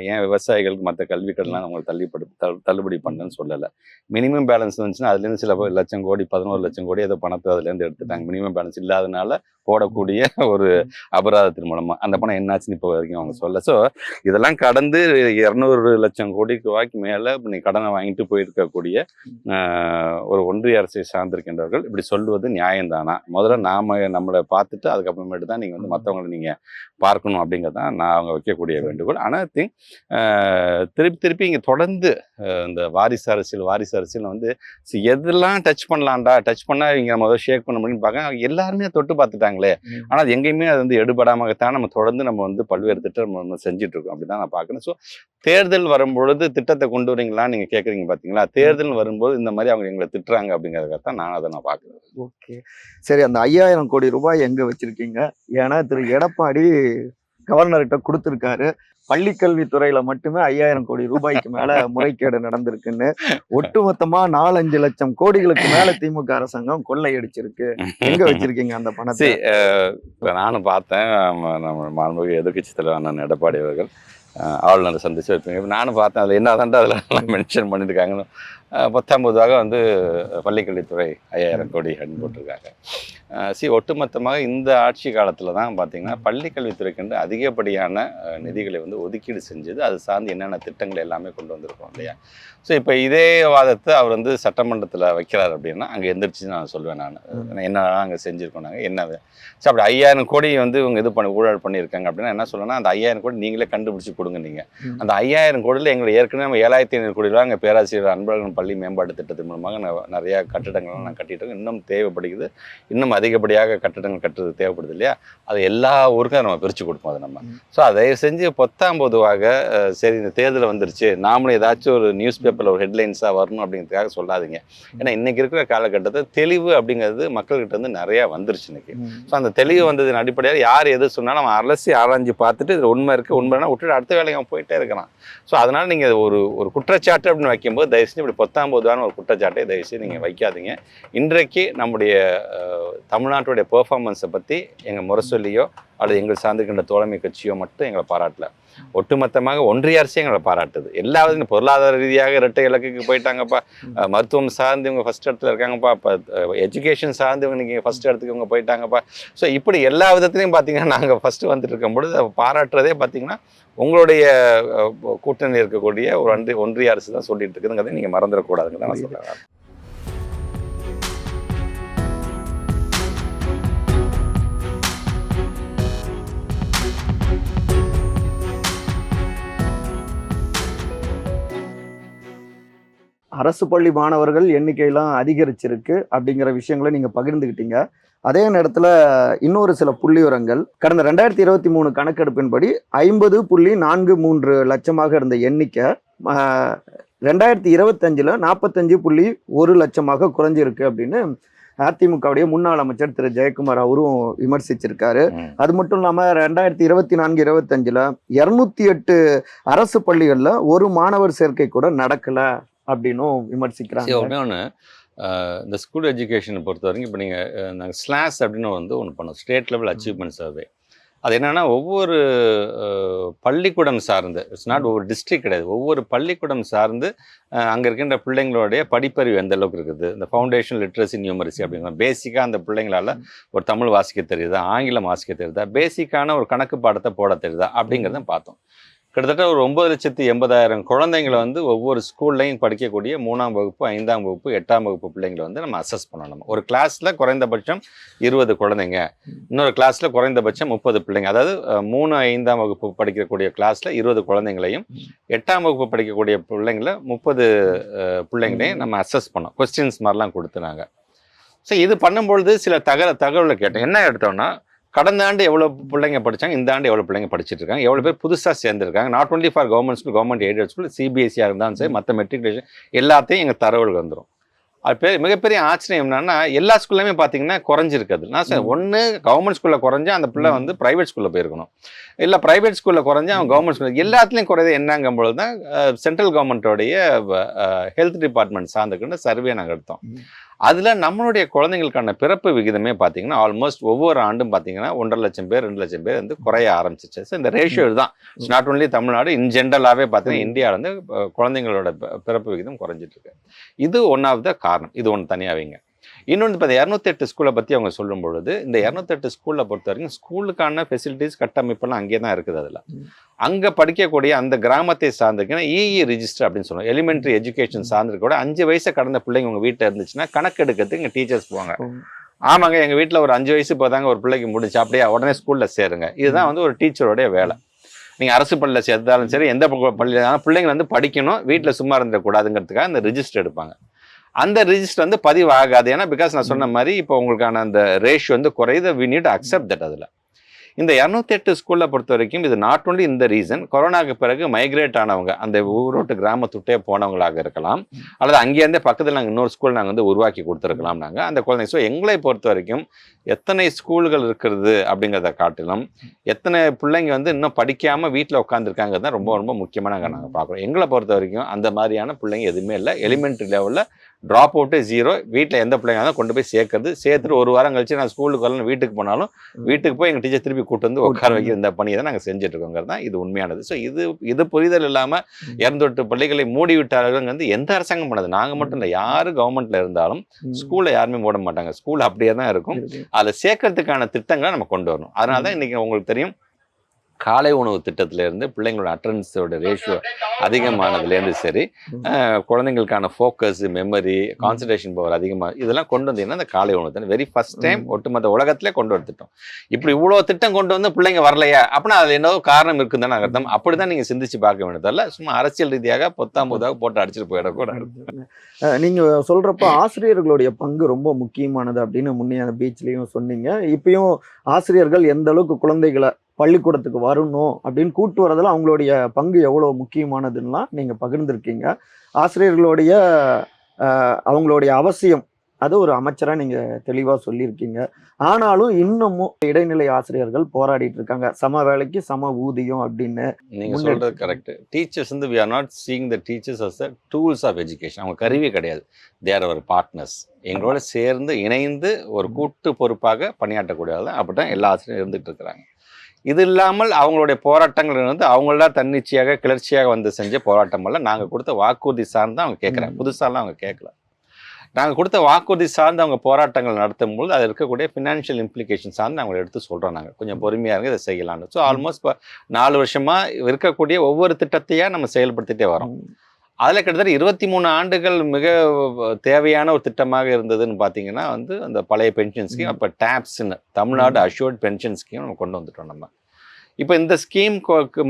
ஏன் விவசாயிகளுக்கு மற்ற கல்வி கடன்லாம் அவங்களுக்கு தள்ளிப்படு தள்- தள்ளுபடி பண்ணுன்னு சொல்லலை. மினிமம் பேலன்ஸ் இருந்துச்சுன்னா அதுலேருந்து சில லட்சம் கோடி பதினோரு லட்சம் கோடி ஏதோ பணத்தை அதுலேருந்து எடுத்துட்டாங்க. மினிமம் பேலன்ஸ் இல்லாதனால போடக்கூடிய ஒரு அபராதத்தின் மூலமா. அந்த பணம் என்னாச்சுன்னு இப்போ வரைக்கும் அவங்க சொல்ல. ஸோ இதெல்லாம் கடந்து இரநூறு லட்சம் கோடிக்கு ரூபாய்க்கு மேல இப்ப நீ கடனை வாங்கிட்டு போயிருக்கக்கூடிய ஒரு ஒன்றிய அரசை சார்ந்திருக்கின்றவர்கள் இப்படி சொல்லுவது நியாயம்தானா? முதல்ல நாம நம்மளை பார்த்துட்டு அதுக்கப்புறமேட்டு தான் நீங்க வந்து மற்றவங்களை நீங்க பார்க்கணும் அப்படிங்கிறது தான் நான் அவங்க வைக்கக்கூடிய வேண்டுகோள். ஆனால் திங்க் திருப்பி திருப்பி இங்கே தொடர்ந்து இந்த வாரிசு அரசியல் வாரிசு அரசியல் வந்து எதெல்லாம் டச் பண்ணலாம்டா? டச் பண்ணா இங்க நம்ம முதல்ல ஷேக் பண்ண முடியும்னு பார்க்க எல்லாருமே தொட்டு பார்த்துட்டாங்களே. ஆனால் எங்கேயுமே அது வந்து எடுபடாமத்தான் நம்ம தொடர்ந்து நம்ம வந்து பல்வேறு திட்டம் நம்ம செஞ்சுட்டு இருக்கோம் அப்படிதான் நான் பார்க்கணும் ஸோ தேர்தல் வரும்பொழுது திட்டத்தை கொண்டு வரீங்களான்னு நீங்க கேட்குறீங்க பாத்தீங்களா? தேர்தல் வரும்போது இந்த மாதிரி அவங்க எங்களை திட்டுறாங்க அப்படிங்கிறத தான் நான் அதை நான் பார்க்குறேன் ஓகே. சரி அந்த ஐயாயிரம் கோடி ரூபாய் எங்க வச்சிருக்கீங்க? ஏன்னா திரு எடப்பாடி கவர்னர்கிட்ட கொடுத்திருக்காரு. பள்ளிக்கல்வித்துறையில மட்டுமே ஐயாயிரம் கோடி ரூபாய்க்கு மேல (laughs) முறைகேடு நடந்திருக்குன்னு. ஒட்டுமொத்தமா நாலஞ்சு லட்சம் கோடிகளுக்கு மேல திமுக அரசாங்கம் கொள்ளையடிச்சிருக்கு. எங்க வச்சிருக்கீங்க அந்த பணத்தை? நானும் பார்த்தேன். நம்ம மாண்புமிகு எதிர்க்கட்சி தலைவர் அண்ணன் எடப்பாடி அவர்கள். ஆளுநரை சந்திச்சு வைப்பீங்க. இப்போ நானும் பார்த்தேன் அதில் என்ன தாண்டா அதில் மென்ஷன் பண்ணியிருக்காங்கன்னு அஹ், வந்து பள்ளிக்கல்வித்துறை ஐயாயிரம் கோடி அப்படின்னு போட்டிருக்காங்க. சி ஒட்டுமொத்தமாக இந்த ஆட்சி காலத்தில் தான் பார்த்தீங்கன்னா பள்ளிக்கல்வித்துறைக்கு அதிகப்படியான நிதிகளை வந்து ஒதுக்கீடு செஞ்சது. அது சார்ந்து என்னென்ன திட்டங்கள் எல்லாமே கொண்டு வந்திருக்கோம் இல்லையா? ஸோ இப்போ இதே வாதத்தை அவர் வந்து சட்டமன்றத்தில் வைக்கிறார் அப்படின்னா அங்கே எந்திரிச்சு நான் சொல்லுவேன் நான். என்ன அங்கே செஞ்சுருக்கோம் நாங்கள் என்ன ஸோ அப்படி ஐயாயிரம் கோடி வந்து இவங்க இது பண்ணி ஊழல் பண்ணியிருக்காங்க அப்படின்னா என்ன சொல்லணும்னா அந்த ஐயாயிரம் கோடி நீங்களே கண்டுபிடிச்சு கொடுங்க நீங்கள். அந்த ஐயாயிரம் கோடியில் எங்களை ஏற்கனவே நம்ம ஏழாயிரத்தி ஐநூறு கோடி ரூபா அங்கே பேராசிரியர் அன்பழகன் பள்ளி மேம்பாட்டு திட்டத்தின் மூலமாக நிறைய கட்டிடங்கள்லாம் நான் கட்டிட்டு இருக்கோம். இன்னும் தேவைப்படுகிறது. இன்னும் அதிகப்படியாக கட்டிடங்கள் கட்டுறது தேவைப்படுது இல்லையா? அது எல்லா ஊருக்கும் நம்ம பிரித்து கொடுப்போம் அது நம்ம. ஸோ அதை செஞ்சு பொத்தாம் பொதுவாக சரி இந்த தேர்தல் வந்துருச்சு. நாமளும் ஏதாச்சும் ஒரு நியூஸ் பேப்பரில் ஒரு ஹெட்லைன்ஸாக வரணும் அப்படிங்கிறதுக்காக சொல்லாதீங்க. ஏன்னா இன்னைக்கு இருக்கிற காலகட்டத்தில் தெளிவு அப்படிங்கிறது மக்கள்கிட்ட இருந்து நிறையா வந்துருச்சு இன்னைக்கு. ஸோ அந்த தெளிவு வந்ததின் அடிப்படையில் யார் எது சொன்னாலும் அவன் அலசி ஆராய்ஞ்சு பார்த்துட்டு இது உண்மை இருக்குது உண்மைனா விட்டுட்டு அடுத்த வேலைக்கு அவன் போயிட்டே இருக்கிறான். ஸோ அதனால் நீங்கள் ஒரு ஒரு குற்றச்சாட்டு அப்படின்னு வைக்கும்போது தயவு செஞ்சு இப்படி பொத்தாம் பொதுவான ஒரு குற்றச்சாட்டை தயவு செஞ்சு நீங்கள் வைக்காதீங்க. இன்றைக்கு நம்முடைய தமிழ்நாட்டுடைய பெர்ஃபார்மன்ஸை பற்றி எங்கள் முரசொலியோ அல்லது எங்கள் சார்ந்திருக்கின்ற தோழமை கட்சியோ மட்டும் எங்களை பாராட்டல. ஒட்டுமொத்தமாக ஒன்றிய அரசே எங்களை பாராட்டுது. எல்லாவது பொருளாதார ரீதியாக இரட்டை இலக்குக்கு போயிட்டாங்கப்பா. மருத்துவம் சார்ந்து இவங்க ஃபர்ஸ்ட் இடத்துல இருக்காங்கப்பா. இப்போ எஜுகேஷன் சார்ந்து இவங்க நீங்கள் ஃபர்ஸ்ட் இடத்துக்கு இவங்க போயிட்டாங்கப்பா. ஸோ இப்படி எல்லா விதத்துலையும் பார்த்தீங்கன்னா நாங்கள் ஃபஸ்ட்டு வந்துட்டு இருக்கும் பொழுது பாராட்டுறதே பார்த்தீங்கன்னா உங்களுடைய கூட்டணி இருக்கக்கூடிய ஒரு ஒன்றிய ஒன்றிய அரசு தான் சொல்லிட்டு இருக்குதுங்கிறதை நீங்கள் மறந்துடக்கூடாதுங்க தான் நான் சொல்கிறேன் அரசு பள்ளி மாணவர்கள் எண்ணிக்கையெல்லாம் அதிகரிச்சிருக்கு அப்படிங்கிற விஷயங்களை நீங்க பகிர்ந்துக்கிட்டீங்க அதே நேரத்துல இன்னொரு சில புள்ளிவிவரங்கள். கடந்த ரெண்டாயிரத்தி இருபத்தி மூணு கணக்கெடுப்பின்படி ஐம்பது புள்ளி நான்கு மூன்று லட்சமாக இருந்த எண்ணிக்கை ரெண்டாயிரத்தி இருபத்தஞ்சுல நாற்பத்தஞ்சு புள்ளி ஒரு லட்சமாக குறைஞ்சிருக்கு அப்படின்னு அதிமுகவுடைய முன்னாள் அமைச்சர் திரு. ஜெயக்குமார் அவரும் விமர்சிச்சிருக்காரு. அது மட்டும் இல்லாம ரெண்டாயிரத்தி இருபத்தி நான்கு இருபத்தஞ்சுல இருநூத்தி எட்டு அரசு பள்ளிகள்ல ஒரு மாணவர் சேர்க்கை கூட நடக்கல. அப்படின்னும் விமர்சிக்கிறாங்க. ஒன்றே ஒன்று இந்த ஸ்கூல் எஜுகேஷனை பொறுத்த வரைக்கும் இப்போ நீங்கள் நாங்கள் ஸ்லாஸ் அப்படின்னு வந்து ஒன்று பண்ணோம். ஸ்டேட் லெவல் அச்சீவ்மெண்ட் சர்வே அது என்னன்னா ஒவ்வொரு பள்ளிக்கூடம் சார்ந்து இட்ஸ் நாட் ஒவ்வொரு டிஸ்ட்ரிக்ட் கிடையாது. ஒவ்வொரு பள்ளிக்கூடம் சார்ந்து அங்கே இருக்கின்ற பிள்ளைங்களுடைய படிப்பறிவு எந்த அளவுக்கு இருக்குது? இந்த ஃபவுண்டேஷன் லிட்ரஸி நியூமரிசி அப்படிங்கிற பேசிக்காக அந்த பிள்ளைங்களால ஒரு தமிழ் வாசிக்க தெரியுதா? ஆங்கிலம் வாசிக்க தெரியுதா? பேசிக்கான ஒரு கணக்கு பாடத்தை போட தெரியுதா? அப்படிங்கிறத பார்த்தோம். கிட்டத்தட்ட ஒரு ஒன்பது லட்சத்து எண்பதாயிரம் குழந்தைங்களை வந்து ஒவ்வொரு ஸ்கூல்லையும் படிக்கக்கூடிய மூணாம் வகுப்பு ஐந்தாம் வகுப்பு எட்டாம் வகுப்பு பிள்ளைங்களை வந்து நம்ம அசஸ் பண்ணணும். ஒரு கிளாஸில் குறைந்தபட்சம் இருபது குழந்தைங்க. இன்னொரு கிளாஸில் குறைந்தபட்சம் முப்பது பிள்ளைங்க. அதாவது மூணு ஐந்தாம் வகுப்பு படிக்கக்கூடிய கிளாஸில் இருபது குழந்தைங்களையும் எட்டாம் வகுப்பு படிக்கக்கூடிய பிள்ளைங்கள முப்பது பிள்ளைங்களையும் நம்ம அசஸ் பண்ணோம். கொஸ்டின்ஸ் மாதிரிலாம் கொடுத்துனாங்க. ஸோ இது பண்ணும்பொழுது சில தகவ தகவலை கேட்டோம் என்ன எடுத்தோம்னா கடந்த ஆண்டு எவ்வளோ பிள்ளைங்க படிச்சாங்க? இந்த ஆண்டு எவ்வளோ பிள்ளைங்க படிச்சிட்டு இருக்காங்க எவ்வளோ பேர் புதுசாக சேர்ந்துருக்காங்க? Not only for government school government aided school சிபிஎஸ்சியாக இருந்தாலும் சரி மற்ற மெட்ரிகுலேஷன் எல்லாத்தையும் எங்கள் தரவுகள் வந்துடும் அது பேர் மிகப்பெரிய ஆச்சரியம் என்னன்னா எல்லா ஸ்கூல்லையுமே பார்த்தீங்கன்னா குறைஞ்சிருக்குது. நான் சார். ஒன்று கவர்மெண்ட் ஸ்கூலில் குறைஞ்சா அந்த பிள்ளை வந்து ப்ரைவேட் ஸ்கூலில் போயிருக்கணும். இல்லை ப்ரைவேட் ஸ்கூலில் குறைஞ்சா அவன் கவர்மெண்ட் ஸ்கூல் எல்லாத்துலேயும் குறையது என்னங்கும் பொழுது தான் சென்ட்ரல் கவர்மெண்ட்டோடைய ஹெல்த் டிபார்ட்மெண்ட் சார்ந்துக்கிட்டு சர்வே நாங்கள் எடுத்தோம். அதில் நம்மளுடைய குழந்தைங்களுக்கான பிறப்பு விகிதமே பார்த்தீங்கன்னா ஆல்மோஸ்ட் ஒவ்வொரு ஆண்டும் பார்த்தீங்கன்னா ஒன்றரை லட்சம் பேர் ரெண்டு லட்சம் பேர் வந்து குறைய ஆரம்பிச்சிச்சு. ஸோ இந்த ரேஷியோ இதுதான். நாட் ஒன்லி தமிழ்நாடு இன் ஜென்ரலாகவே பார்த்தீங்கன்னா. இந்தியாவில் வந்து குழந்தைங்களோட பி- பிறப்பு விகிதம் குறைஞ்சிட்டு இருக்கு. இது ஒன் ஆஃப் த காரணம். இது ஒன்று தனியாக வைங்க. இன்னொன்று இப்போ இரநூத்தெட்டு ஸ்கூலை பற்றி அவங்க சொல்லும் பொழுது இந்த இரநூத்தெட்டு ஸ்கூலில் பொறுத்த வரைக்கும் ஸ்கூலுக்கான ஃபெசிலிட்டிஸ் கட்டமைப்பெல்லாம் அங்கே தான் இருக்குது அதில். அங்கே படிக்கக்கூடிய அந்த கிராமத்தை சார்ந்திருக்குன்னா இஇ ரிஜிஸ்டர் அப்படின்னு சொல்லுவோம் எலிமெண்ட்ரி எஜுகேஷன் சார்ந்திருக்க அஞ்சு வயசை கடந்த பிள்ளைங்க உங்கள் வீட்டில் இருந்துச்சுன்னா கணக்கெடுக்கிறதுக்கு இங்கே டீச்சர்ஸ் போவாங்க. ஆமாங்க எங்கள் வீட்டில் ஒரு அஞ்சு வயசு இப்போதாங்க ஒரு பிள்ளைக்கு முடிச்சு அப்படியே உடனே ஸ்கூலில் சேருங்க. இதுதான் வந்து ஒரு டீச்சருடைய வேலை. நீங்கள் அரசு பள்ளியில் சேர்த்தாலும் சரி எந்த பள்ளியில் பிள்ளைங்க வந்து படிக்கணும் வீட்டில் சும்மா இருந்துடக்கூடாதுங்கிறதுக்காக அந்த ரிஜிஸ்டர் எடுப்பாங்க. அந்த ரிஜிஸ்டர் வந்து பதிவு ஆகாது ஏன்னா பிகாஸ் நான் சொன்ன மாதிரி இப்போ உங்களுக்கான அந்த ரேஷியோ வந்து குறையுது. வி நீட் அக்செப்ட் தட் அதில். இந்த இரநூத்தி எட்டு ஸ்கூல்ல பொறுத்த வரைக்கும் இது நாட் ஒன்லி இந்த ரீசன் கொரோனாக்கு பிறகு மைக்ரேட் ஆனவங்க அந்த ஊரோட்டு கிராமத்துட்டே போனவங்களாக இருக்கலாம். அல்லது அங்கேருந்தே பக்கத்தில் நாங்கள் இன்னொரு ஸ்கூல் நாங்கள் வந்து உருவாக்கி கொடுத்துருக்கலாம் நாங்கள் அந்த குழந்தைங்க ஸோ எங்களை பொறுத்த வரைக்கும் எத்தனை ஸ்கூல்கள் இருக்கிறது அப்படிங்கிறத காட்டிலும் எத்தனை பிள்ளைங்க வந்து இன்னும் படிக்காம வீட்டில் உட்காந்துருக்காங்க தான் ரொம்ப ரொம்ப முக்கியமாக நாங்கள் நாங்கள் பார்க்குறோம். எங்களை பொறுத்த வரைக்கும் அந்த மாதிரியான பிள்ளைங்க எதுவுமே இல்லை. எலிமெண்ட்ரி லெவலில் ட்ராப் அவுட்டு ஜீரோ வீட்டில் எந்த பிள்ளைங்க தான் கொண்டு போய் சேர்க்கறது. சேர்த்துட்டு ஒரு வாரம் கழிச்சு நான் ஸ்கூலுக்கு வரலாம் வீட்டுக்கு போனாலும் வீட்டுக்கு போய் எங்கள் டீச்சர் திருப்பி கூட்டு வந்து உட்கார வைக்கிற இந்த பணியை தான் நாங்கள் செஞ்சுட்டு இருக்கோங்கிறது தான் இது உண்மையானது. ஸோ இது இது புரிதல் இல்லாமல் இரநூத்தெட்டு பள்ளிகளை மூடி விட்டார்கள் வந்து எந்த அரசாங்கம் பண்ணது? நாங்கள் மட்டும் இல்லை யார் கவர்மெண்ட்ல இருந்தாலும் ஸ்கூலை யாருமே மூட மாட்டாங்க. ஸ்கூல் அப்படியே தான் இருக்கும் அதில் சேர்க்கறதுக்கான திட்டங்களை நம்ம கொண்டு வரணும். அதனால தான் இன்னைக்கு உங்களுக்கு தெரியும் காலை உணவு திட்டத்துல இருந்து பிள்ளைங்களோட அட்டண்டன்ஸோட ரேஷியோ அதிகமானதுலேருந்து சரி குழந்தைங்களுக்கான ஃபோக்கஸ் மெமரி கான்சன்ட்ரேஷன் பவர் அதிகமாக இதெல்லாம் கொண்டு வந்தீங்கன்னா இந்த காலை உணவு திட்டம் வெரி ஃபர்ஸ்ட் டைம் ஒட்டுமொத்த உலகத்திலே கொண்டு வந்துட்டோம் இப்படி இவ்வளோ திட்டம் கொண்டு வந்து பிள்ளைங்க வரலையா? அப்படின்னா அது என்னவோ காரணம் இருக்குன்னு தானே அர்த்தம். அப்படி தான் நீங்கள் சிந்திச்சு பார்க்க வேண்டியதில்ல சும்மா அரசியல் ரீதியாக பொத்தாம் பொதாக போட்டு அடிச்சுட்டு போயிடக்கூடாது அஹ் நீங்க சொல்றப்ப ஆசிரியர்களுடைய பங்கு ரொம்ப முக்கியமானது அப்படின்னு முன்னே அந்த பீச்லயும் சொன்னீங்க. இப்பயும் ஆசிரியர்கள் எந்த அளவுக்கு குழந்தைகளை பள்ளிக்கூடத்துக்கு வரணும் அப்படின்னு கூட்டு வரதுல அவங்களுடைய பங்கு எவ்வளவு முக்கியமானதுன்னெலாம் நீங்க பகிர்ந்திருக்கீங்க. ஆசிரியர்களுடைய அவங்களுடைய அவசியம் அது ஒரு அமைச்சரா நீங்க தெளிவா சொல்லியிருக்கீங்க. ஆனாலும் இன்னமும் இடைநிலை ஆசிரியர்கள் போராடிட்டு இருக்காங்க. சம வேலைக்கு சம ஊதியம் அப்படின்னு நீங்க முன்னெடுத்து- சொல்றது கரெக்ட் டீச்சர்ஸ் வந்து we are not seeing the teachers as the tools of education அவங்க கருவி கிடையாது. தேர் அவர் பார்ட்னர்ஸ் எங்களோட சேர்ந்து இணைந்து ஒரு கூட்டு பொறுப்பாக பணியாற்றக்கூடியது அப்படி தான் எல்லா ஆசிரியரும் இருந்துட்டு இருக்கிறாங்க. இது இல்லாமல் அவங்களுடைய போராட்டங்கள் வந்து அவங்களா தன்னிச்சையாக கிளர்ச்சியாக வந்து செஞ்ச போராட்டம் அல்ல. நாங்கள் கொடுத்த வாக்குறுதி சார்ந்து அவங்க கேட்குறாங்க. புதுசாலாம் அவங்க கேட்கல. நாங்கள் கொடுத்த வாக்குறுதி சார்ந்து அவங்க போராட்டங்கள் நடத்தும் பொழுது அது இருக்கக்கூடிய ஃபினான்ஷியல் இம்ப்ளிகேஷன் சார்ந்து அவங்களை எடுத்து சொல்கிறோம் நாங்கள் கொஞ்சம் பொறுமையாக இருங்க இதை செய்யலாம்னு. ஸோ ஆல்மோஸ்ட் இப்போ நாலு வருஷமா இருக்கக்கூடிய ஒவ்வொரு திட்டத்தையா நம்ம செயல்படுத்திட்டே வரோம். அதில் கிட்டத்தட்ட இருபத்தி மூணு ஆண்டுகள் மிக தேவையான ஒரு திட்டமாக இருந்ததுன்னு பார்த்தீங்கன்னா வந்து அந்த பழைய பென்ஷன் ஸ்கீம். அப்போ டேப்ஸ்ன்னு தமிழ்நாடு அஷ்யூர்ட் பென்ஷன் ஸ்கீம் நம்ம கொண்டு வந்துட்டோம் நம்ம இப்போ இந்த ஸ்கீம்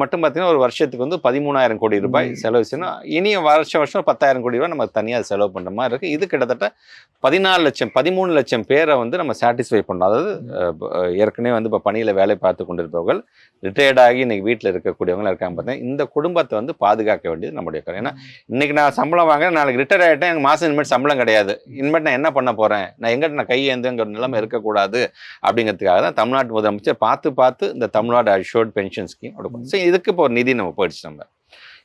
மட்டும் பார்த்தீங்கன்னா ஒரு வருஷத்துக்கு வந்து பதிமூணாயிரம் கோடி ரூபாய். செலவு செய்யணும். இனி வருஷம் வருஷம் பத்தாயிரம் கோடி ரூபாய் நம்ம தனியாக செலவு பண்ணுற மாதிரி இருக்குது இது கிட்டத்தட்ட பதினாலு லட்சம் பதிமூணு லட்சம் பேரை வந்து நம்ம சாட்டிஸ்ஃபை பண்ணோம் அதாவது ஏற்கனவே வந்து இப்போ பணியில் வேலை பார்த்து கொண்டிருப்பவர்கள் ரிட்டையர்ட் ஆகி இன்னைக்கு வீட்டில் இருக்கக்கூடியவங்க இருக்காங்க பார்த்தீங்கன்னா இந்த குடும்பத்தை வந்து பாதுகாக்க வேண்டியது நம்முடைய கடமை ஏன்னா இன்னைக்கு நான் சம்பளம் வாங்குறேன் நாளைக்கு ரிட்டையர் ஆகிட்டேன் எனக்கு மாதம் இனிமேல் சம்பளம் கிடையாது. இனிமேல் நான் என்ன பண்ண போகிறேன் நான் எங்கிட்ட நான் கையேந்துங்கிற நிலைமை இருக்கக்கூடாது. அப்படிங்கிறதுக்காக தான் தமிழ்நாட்டு முதலமைச்சர் பார்த்து பார்த்து இந்த தமிழ்நாடு அஷ்யூர்ட் பென்ஷன் ஸ்கீம் கொடுக்கும் ஸோ இதுக்கு இப்போ ஒரு நிதி நம்ம போயிடுச்சு நம்ம.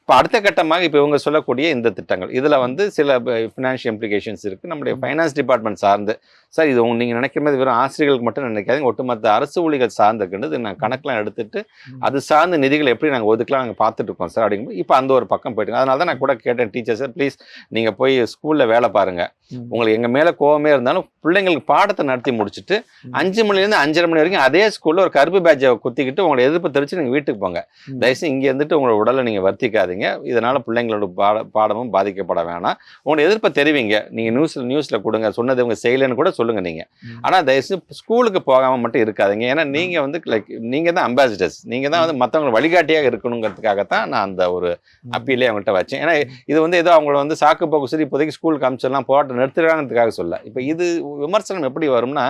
இப்போ அடுத்த கட்டமாக இப்போ இவங்க சொல்லக்கூடிய இந்த திட்டங்கள். இதில் வந்து சில ஃபினான்ஷியல் இம்ப்ளிகேஷன்ஸ் இருக்குது நம்முடைய ஃபைனான்ஸ் டிபார்ட்மெண்ட் சார்ந்து. சார் இது உங்க நீங்கள் நினைக்கிற மாதிரி வெறும் ஆசிரியர்களுக்கு மட்டும் நினைக்காதீங்க. ஒட்டுமொத்த அரசு ஊழியர்கள் சார்ந்திருக்குன்றது நான் கணக்கெலாம் எடுத்துட்டு அது சார்ந்த நிதிகளை எப்படி நாங்கள் ஒதுக்கலாம் நாங்கள் பார்த்துட்டு இருக்கோம் சார் அப்படிங்கும்போது இப்போ அந்த ஒரு பக்கம் போயிட்டு அதனால தான் நான் கூட கேட்டேன் டீச்சர் சார் ப்ளீஸ் நீங்கள் போய் ஸ்கூலில் வேலை பாருங்கள். உங்களுக்கு எங்கள் மேலே கோவமே இருந்தாலும் பிள்ளைங்களுக்கு பாடத்தை நடத்தி முடிச்சுட்டு. அஞ்சு மணிலேருந்து அஞ்சரை மணி வரைக்கும் அதே ஸ்கூலில் ஒரு கருப்பு பேட்சை குத்திக்கிட்டு உங்களை எதிர்ப்பு தெரிச்சு நீங்கள் வீட்டுக்கு போங்க. தயவுசெய்து இங்கே இருந்துட்டு உங்களோட உடலை நீங்கள் வர்த்திக்காதீங்க இதனால் பிள்ளைங்களோட பாட பாடமும் பாதிக்கப்பட வேணாம். உங்களோட எதிர்ப்பை தெரிவிங்க. நீங்கள் நியூஸில் நியூஸில் கொடுங்க. சொன்னது இவங்க செய்யலைன்னு கூட சொல்லுங்கள் நீங்கள். ஆனால் தயவுசெய்து ஸ்கூலுக்கு போகாமல் மட்டும் இருக்காதீங்க. ஏன்னா நீங்கள் வந்து லைக் நீங்கள் தான் அம்பாசிடர்ஸ் நீங்கள் தான் வந்து மற்றவங்களை வழிகாட்டியாக இருக்கணுங்கிறதுக்காக தான் நான் அந்த ஒரு அப்பீலே அவங்கள்ட்ட வச்சேன். ஏன்னா இது வந்து ஏதோ அவங்கள வந்து சாக்கு போக்கு சரி இப்போதைக்கு ஸ்கூலுக்கு அமிச்சிடலாம் போராட்டம் நிறுத்துறாங்கிறதுக்காக சொல்ல. இப்போ இது விமர்சனம் எப்படி வரும்னா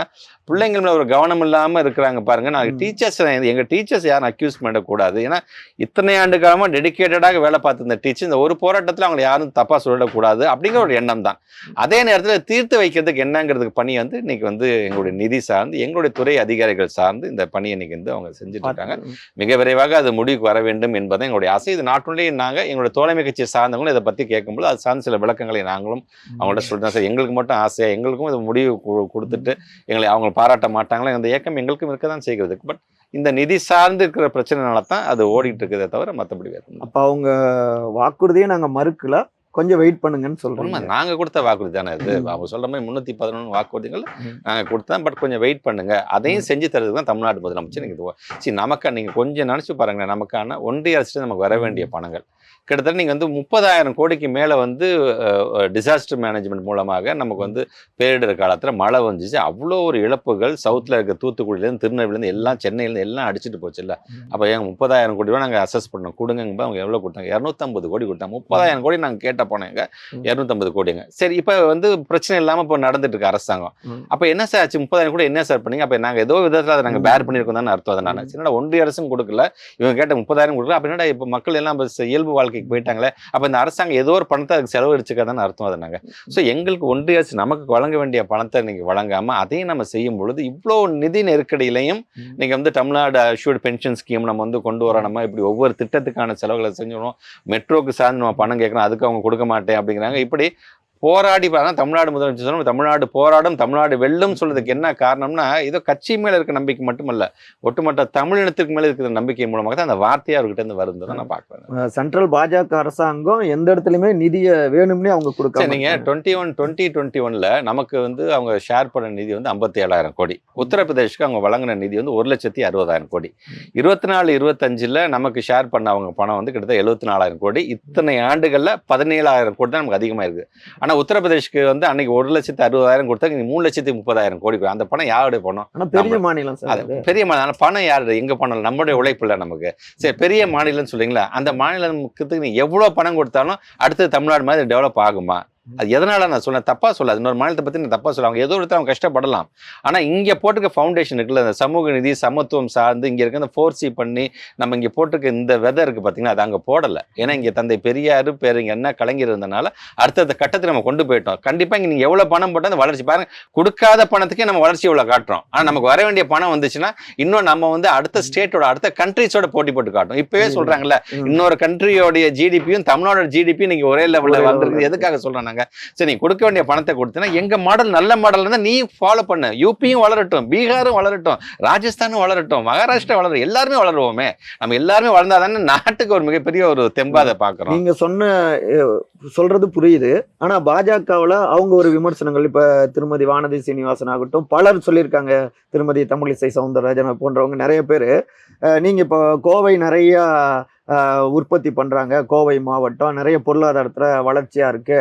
பிள்ளைங்கள் மேல ஒரு கவனம் இல்லாமல் இருக்கிறாங்க பாருங்க. நான். டீச்சர்ஸ் எங்கள் டீச்சர்ஸ் யாரும் அக்யூஸ் பண்ணக்கூடாது ஏன்னா இத்தனை ஆண்டு காலமாக டெடிக்கேட்டடாக வேலை பார்த்த இந்த டீச்சர் இந்த ஒரு போராட்டத்தில் அவங்களை யாரும் தப்பாக சொல்லக்கூடாது அப்படிங்கிற ஒரு எண்ணம் தான். அதே நேரத்தில் தீர்த்து வைக்கிறதுக்கு என்னங்கிறதுக்கு பணி வந்து இன்னைக்கு வந்து எங்களுடைய நிதி சார்ந்து எங்களுடைய துறை அதிகாரிகள் சார்ந்து இந்த பணியை இன்னைக்கு வந்து அவங்க செஞ்சுட்டு இருக்காங்க. மிக விரைவாக அது முடிவுக்கு வர வேண்டும் என்பதை எங்களுடைய ஆசை. இது நாட் ஒன்லி நாங்கள் எங்களுடைய தோழமை கட்சியை சார்ந்தவங்களும் இதை பற்றி கேட்கும்போது அது சார்ந்த சில விளக்கங்களை நாங்களும் அவங்கள்ட்ட சொல்லிட்டோம் சார் எங்களுக்கு மட்டும் ஆசை எங்களுக்கும் இது முடிவு கொடுத்துட்டு எங்களை அவங்க பாராட்ட மாட்டாங்களா? அந்த இயக்கம் எங்களுக்கும் இருக்க தான் செய்கிறது. பட் இந்த நிதி சார்ந்து இருக்கிற பிரச்சனைனால தான் அது ஓடிட்டு இருக்குதே தவிர மற்றபடி வேறு அப்போ அப்ப அவங்க வாக்குறுதியை நாங்க மறுக்கல. கொஞ்சம் வெயிட் பண்ணுங்கன்னு உண்மை. சொல்றோம் நாங்க கொடுத்த வாக்குறுதி தானே இது. அவங்க சொல்ற மாதிரி முன்னூத்தி பதினொன்று வாக்குறுதிகள் ம். நாங்க கொடுத்தோம் பட் கொஞ்சம் வெயிட் பண்ணுங்க. அதையும் செஞ்சு தரதுக்கு தான் தமிழ்நாடு முதலமைச்சர் நீங்க இது சரி நமக்கு நீங்க கொஞ்சம் நினைச்சு பாருங்களேன். நமக்கான ஒன்றிய அரசு நமக்கு வர வேண்டிய பணங்கள். கிட்டத்தட்ட நீங்க வந்து முப்பதாயிரம் கோடிக்கு மேல வந்து டிசாஸ்டர் மேனேஜ்மெண்ட் மூலமாக நமக்கு வந்து பேரிடர் காலத்துல மழை வந்துச்சு. அவ்வளோ ஒரு இழப்புகள் சவுத்துல இருக்க தூத்துக்குடியிலேருந்து திருநெல்வேலியிலேருந்து எல்லாம் சென்னையிலேருந்து எல்லாம் அடிச்சிட்டு போச்சுல்ல. அப்போ ஏங்க முப்பதாயிரம் கோடி ரூபா நாங்கள் அசஸ் பண்ணோம். கொடுங்க அவங்க எவ்வளோ கொடுத்தாங்க? இரநூத்தம்பது கோடி கொடுத்தாங்க முப்பதாயிரம் கோடி நாங்கள் கேட்ட கேட்ட போனேங்க. இரநூத்தம்பது கோடிங்க. சரி இப்போ வந்து பிரச்சனை இல்லாம இப்போ நடந்துட்டு இருக்கு அரசாங்கம். அப்ப என்ன சார் ஆச்சு? முப்பதாயிரம் கூட என்ன சார் பண்ணீங்க? அப்ப நாங்க ஏதோ விதத்துல அதை நாங்க ம். பேர் பண்ணிருக்கோம் தானே அர்த்தம் அதை நான். ஒன்றிய அரசும் கொடுக்கல. இவங்க கேட்ட முப்பதாயிரம் கொடுக்கல. அப்ப என்னடா இப்ப மக்கள் எல்லாம் இயல்பு வாழ்க்கைக்கு போயிட்டாங்களே. அப்ப இந்த அரசாங்கம் ஏதோ ஒரு பணத்தை அதுக்கு செலவழிச்சுக்க தானே அர்த்தம் அதை நாங்க. ஸோ எங்களுக்கு ஒன்றிய அரசு நமக்கு வழங்க வேண்டிய பணத்தை நீங்க வழங்காம அதையும் நம்ம செய்யும் பொழுது இவ்வளோ நிதி நெருக்கடியிலையும். நீங்க வந்து தமிழ்நாடு அஷ்யூர்ட் பென்ஷன் ஸ்கீம் நம்ம வந்து கொண்டு வரோம் நம்ம இப்படி ஒவ்வொரு திட்டத்துக்கான செலவுகளை செஞ்சிடணும் மெட்ரோக்கு சார்ந்து நம்ம பணம் கேட்கணும். அதுக்கு அவங்க கொடுக்க மாட்டேன் அப்படிங்கிறாங்க. இப்படி போராடி தமிழ்நாடு முதலமைச்சர் சொன்னோம், தமிழ்நாடு போராடும் தமிழ்நாடு வெல்லும் சொல்றதுக்கு என்ன காரணம்னா ஏதோ கட்சி மேல இருக்க நம்பிக்கை மட்டுமல்ல ஒட்டுமொத்த தமிழினத்திற்கு மேல இருக்கிற நம்பிக்கை மூலமாக தான் அந்த வார்த்தையா அவர்கிட்ட இருந்து வருது நான் பார்க்குறேன். சென்ட்ரல் பாஜக அரசாங்கம் எந்த இடத்துலயுமே நிதியை வேணும்னே அவங்க சரி கொடுக்காம நீங்க இருக்காங்க. டுவெண்ட்டி ஒன் டுவெண்ட்டி டுவெண்ட்டி ஒன்ல நமக்கு வந்து அவங்க ஷேர் பண்ண நிதி வந்து ஐம்பத்தி ஏழாயிரம் கோடி. உத்தரப்பிரதேஷ்க்கு அவங்க வழங்கின நிதி வந்து ஒரு லட்சத்தி அறுபதாயிரம் கோடி. இருபத்தி நாலு இருபத்தஞ்சுல நமக்கு ஷேர் பண்ண அவங்க பணம் வந்து கிட்டத்தட்ட எழுபத்தி நாலாயிரம் கோடி. இத்தனை ஆண்டுகள்ல பதினேழாயிரம் கோடி தான் நமக்கு அதிகமா இருக்கு ஆனா உத்தரப்பிரதேஷ்க்கு வந்து அன்னைக்கு ஒரு லட்சத்தி அறுபதாயிரம் கொடுத்தா இங்க மூணு லட்சத்தி முப்பதாயிரம் கோடி கொடுக்கும். அந்த பணம் யாருடைய பணம்? பெரிய மாநிலம் பெரிய மாநிலம் பணம் யாரு எங்க பணம்? நம்மளுடைய உழைப்பு நமக்கு. சரி பெரிய மாநிலம்னு சொல்றீங்களா? அந்த மாநிலத்துக்கு நீ எவ்வளவு பணம் கொடுத்தாலும் அடுத்தது தமிழ்நாடு மாதிரி டெவலப் ஆகுமா? அது எதனால நான் சொன்னேன்? தப்பா சொல்ல இன்னொரு மாநிலத்தை பத்தி நான் தப்பா சொல்ல அவங்க ஏதோ ஒருத்தர் அவங்க கஷ்டப்படலாம். ஆனா இங்க போட்டிருக்க ஃபவுண்டேஷன் இருக்குல்ல இந்த சமூக நிதி சமத்துவம் சார்ந்து இங்க இருக்க இந்த ஃபோர் சி பண்ணி நம்ம இங்க போட்டிருக்க இந்த விதை இருக்கு பாத்தீங்கன்னா அது அங்க போடல. ஏன்னா இங்க தந்தை பெரியாரு பேருங்க என்ன கலைஞர் இருந்தனால அடுத்தடுத்த கட்டத்துக்கு நம்ம கொண்டு போயிட்டோம். கண்டிப்பா இங்க நீங்க எவ்வளவு பணம் போட்டா அந்த வளர்ச்சி பாருங்க கொடுக்காத பணத்துக்கே நம்ம வளர்ச்சி இவ்வளவு காட்டுறோம். ஆனா நமக்கு வர வேண்டிய பணம் வந்துச்சுன்னா இன்னும் நம்ம வந்து அடுத்த ஸ்டேட்டோட அடுத்த கண்ட்ரிஸோட போட்டி போட்டு காட்டும் இப்பவே. சொல்றாங்கல்ல. இன்னொரு கண்ட்ரியோடைய ஜிடிபியும் தமிழ்நாடோட ஜிடிபியும் நீங்க ஒரே லெவல்ல வந்திருக்கு. எதுக்காக சொல்றோம் நாங்க சரி நீ கொடுக்க வேண்டிய பணத்தை கொடுத்தனா எங்க மாடல் நல்ல மாடல் இருந்தா நீ ஃபாலோ பண்ணு. யூபியும் வளரட்டும் பீகாரும் வளரட்டும் ராஜஸ்தானும் வளரட்டும் மகாராஷ்டிரா வளரும் எல்லாருமே வளருவோமே. நம்ம எல்லாருமே வளர்ந்தாதானே நாட்டுக்கு ஒரு மிகப்பெரிய ஒரு தெம்பாதை பாக்குறோம். நீங்க சொன்ன சொல்றது புரியுது. ஆனா பாஜகவில் அவங்க ஒரு விமர்சனங்கள் இப்ப திருமதி வானதி சீனிவாசன் ஆகட்டும் பலர் சொல்லியிருக்காங்க திருமதி தமிழிசை சவுந்தரராஜன் போன்றவங்க நிறைய பேர். நீங்க இப்போ கோவை நிறைய உற்பத்தி பண்றாங்க கோவை மாவட்டம் நிறைய பொருளாதாரத்துல வளர்ச்சியா இருக்கு.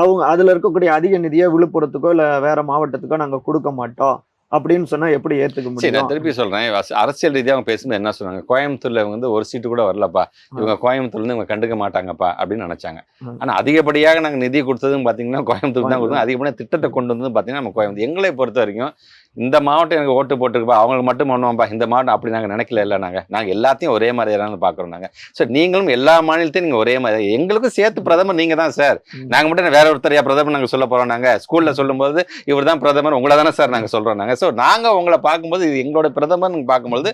அவங்க அதுல இருக்கக்கூடிய அதிக நிதியை விழுப்புரத்துக்கோ இல்ல வேற மாவட்டத்துக்கோ நாங்க கொடுக்க மாட்டோம். அப்படின்னு சொன்னா எப்படி ஏத்துக்க சரி நான் முடியும்? திருப்பி சொல்றேன். அரசு- அரசியல் ரீதியா அவங்க பேசும்போது என்ன சொன்னாங்க? கோயம்புத்தூர்ல இவங்க வந்து ஒரு சீட்டு கூட வரலப்பா. இவங்க கோயம்புத்தூர்ல இருந்து இவங்க கண்டுக்க மாட்டாங்கப்பா அப்படின்னு நினைச்சாங்க. ஆனா அதிகப்படியாக நாங்க நிதி கொடுத்ததும் பாத்தீங்கன்னா கோயம்புத்தூர் தான் கொடுத்தோம். அதிகப்படியாக திட்டத்தை கொண்டு வந்ததும் பாத்தீங்கன்னா நம்ம கோயம்புத்தூர். எங்களை பொறுத்த வரைக்கும் இந்த மாவட்டம் எனக்கு ஓட்டு போட்டுருப்பா அவங்களுக்கு மட்டும் பண்ணுவோம்ப்பா. இந்த மாவட்டம் அப்படி நாங்க நினைக்கல இல்லை நாங்க. நாங்க எல்லாத்தையும் ஒரே மாதிரி தான் பாக்குறோம் நாங்க. சார் நீங்களும் எல்லா மாநிலத்தையும் நீங்க ஒரே மாதிரி எங்களுக்கும் சேர்த்து பிரதமர் நீங்க தான் சார் ம். நாங்க மட்டும் வேற ஒருத்தரையா பிரதமர் நாங்க சொல்ல போறோம் நாங்க? ஸ்கூல்ல சொல்லும்போது இவர் தான் பிரதமர் உங்களை தானே சார் நாங்க சொல்றோம் நாங்க. ஸோ நாங்க உங்களை பார்க்கும்போது இது எங்களோட பிரதமர் பார்க்கும்போது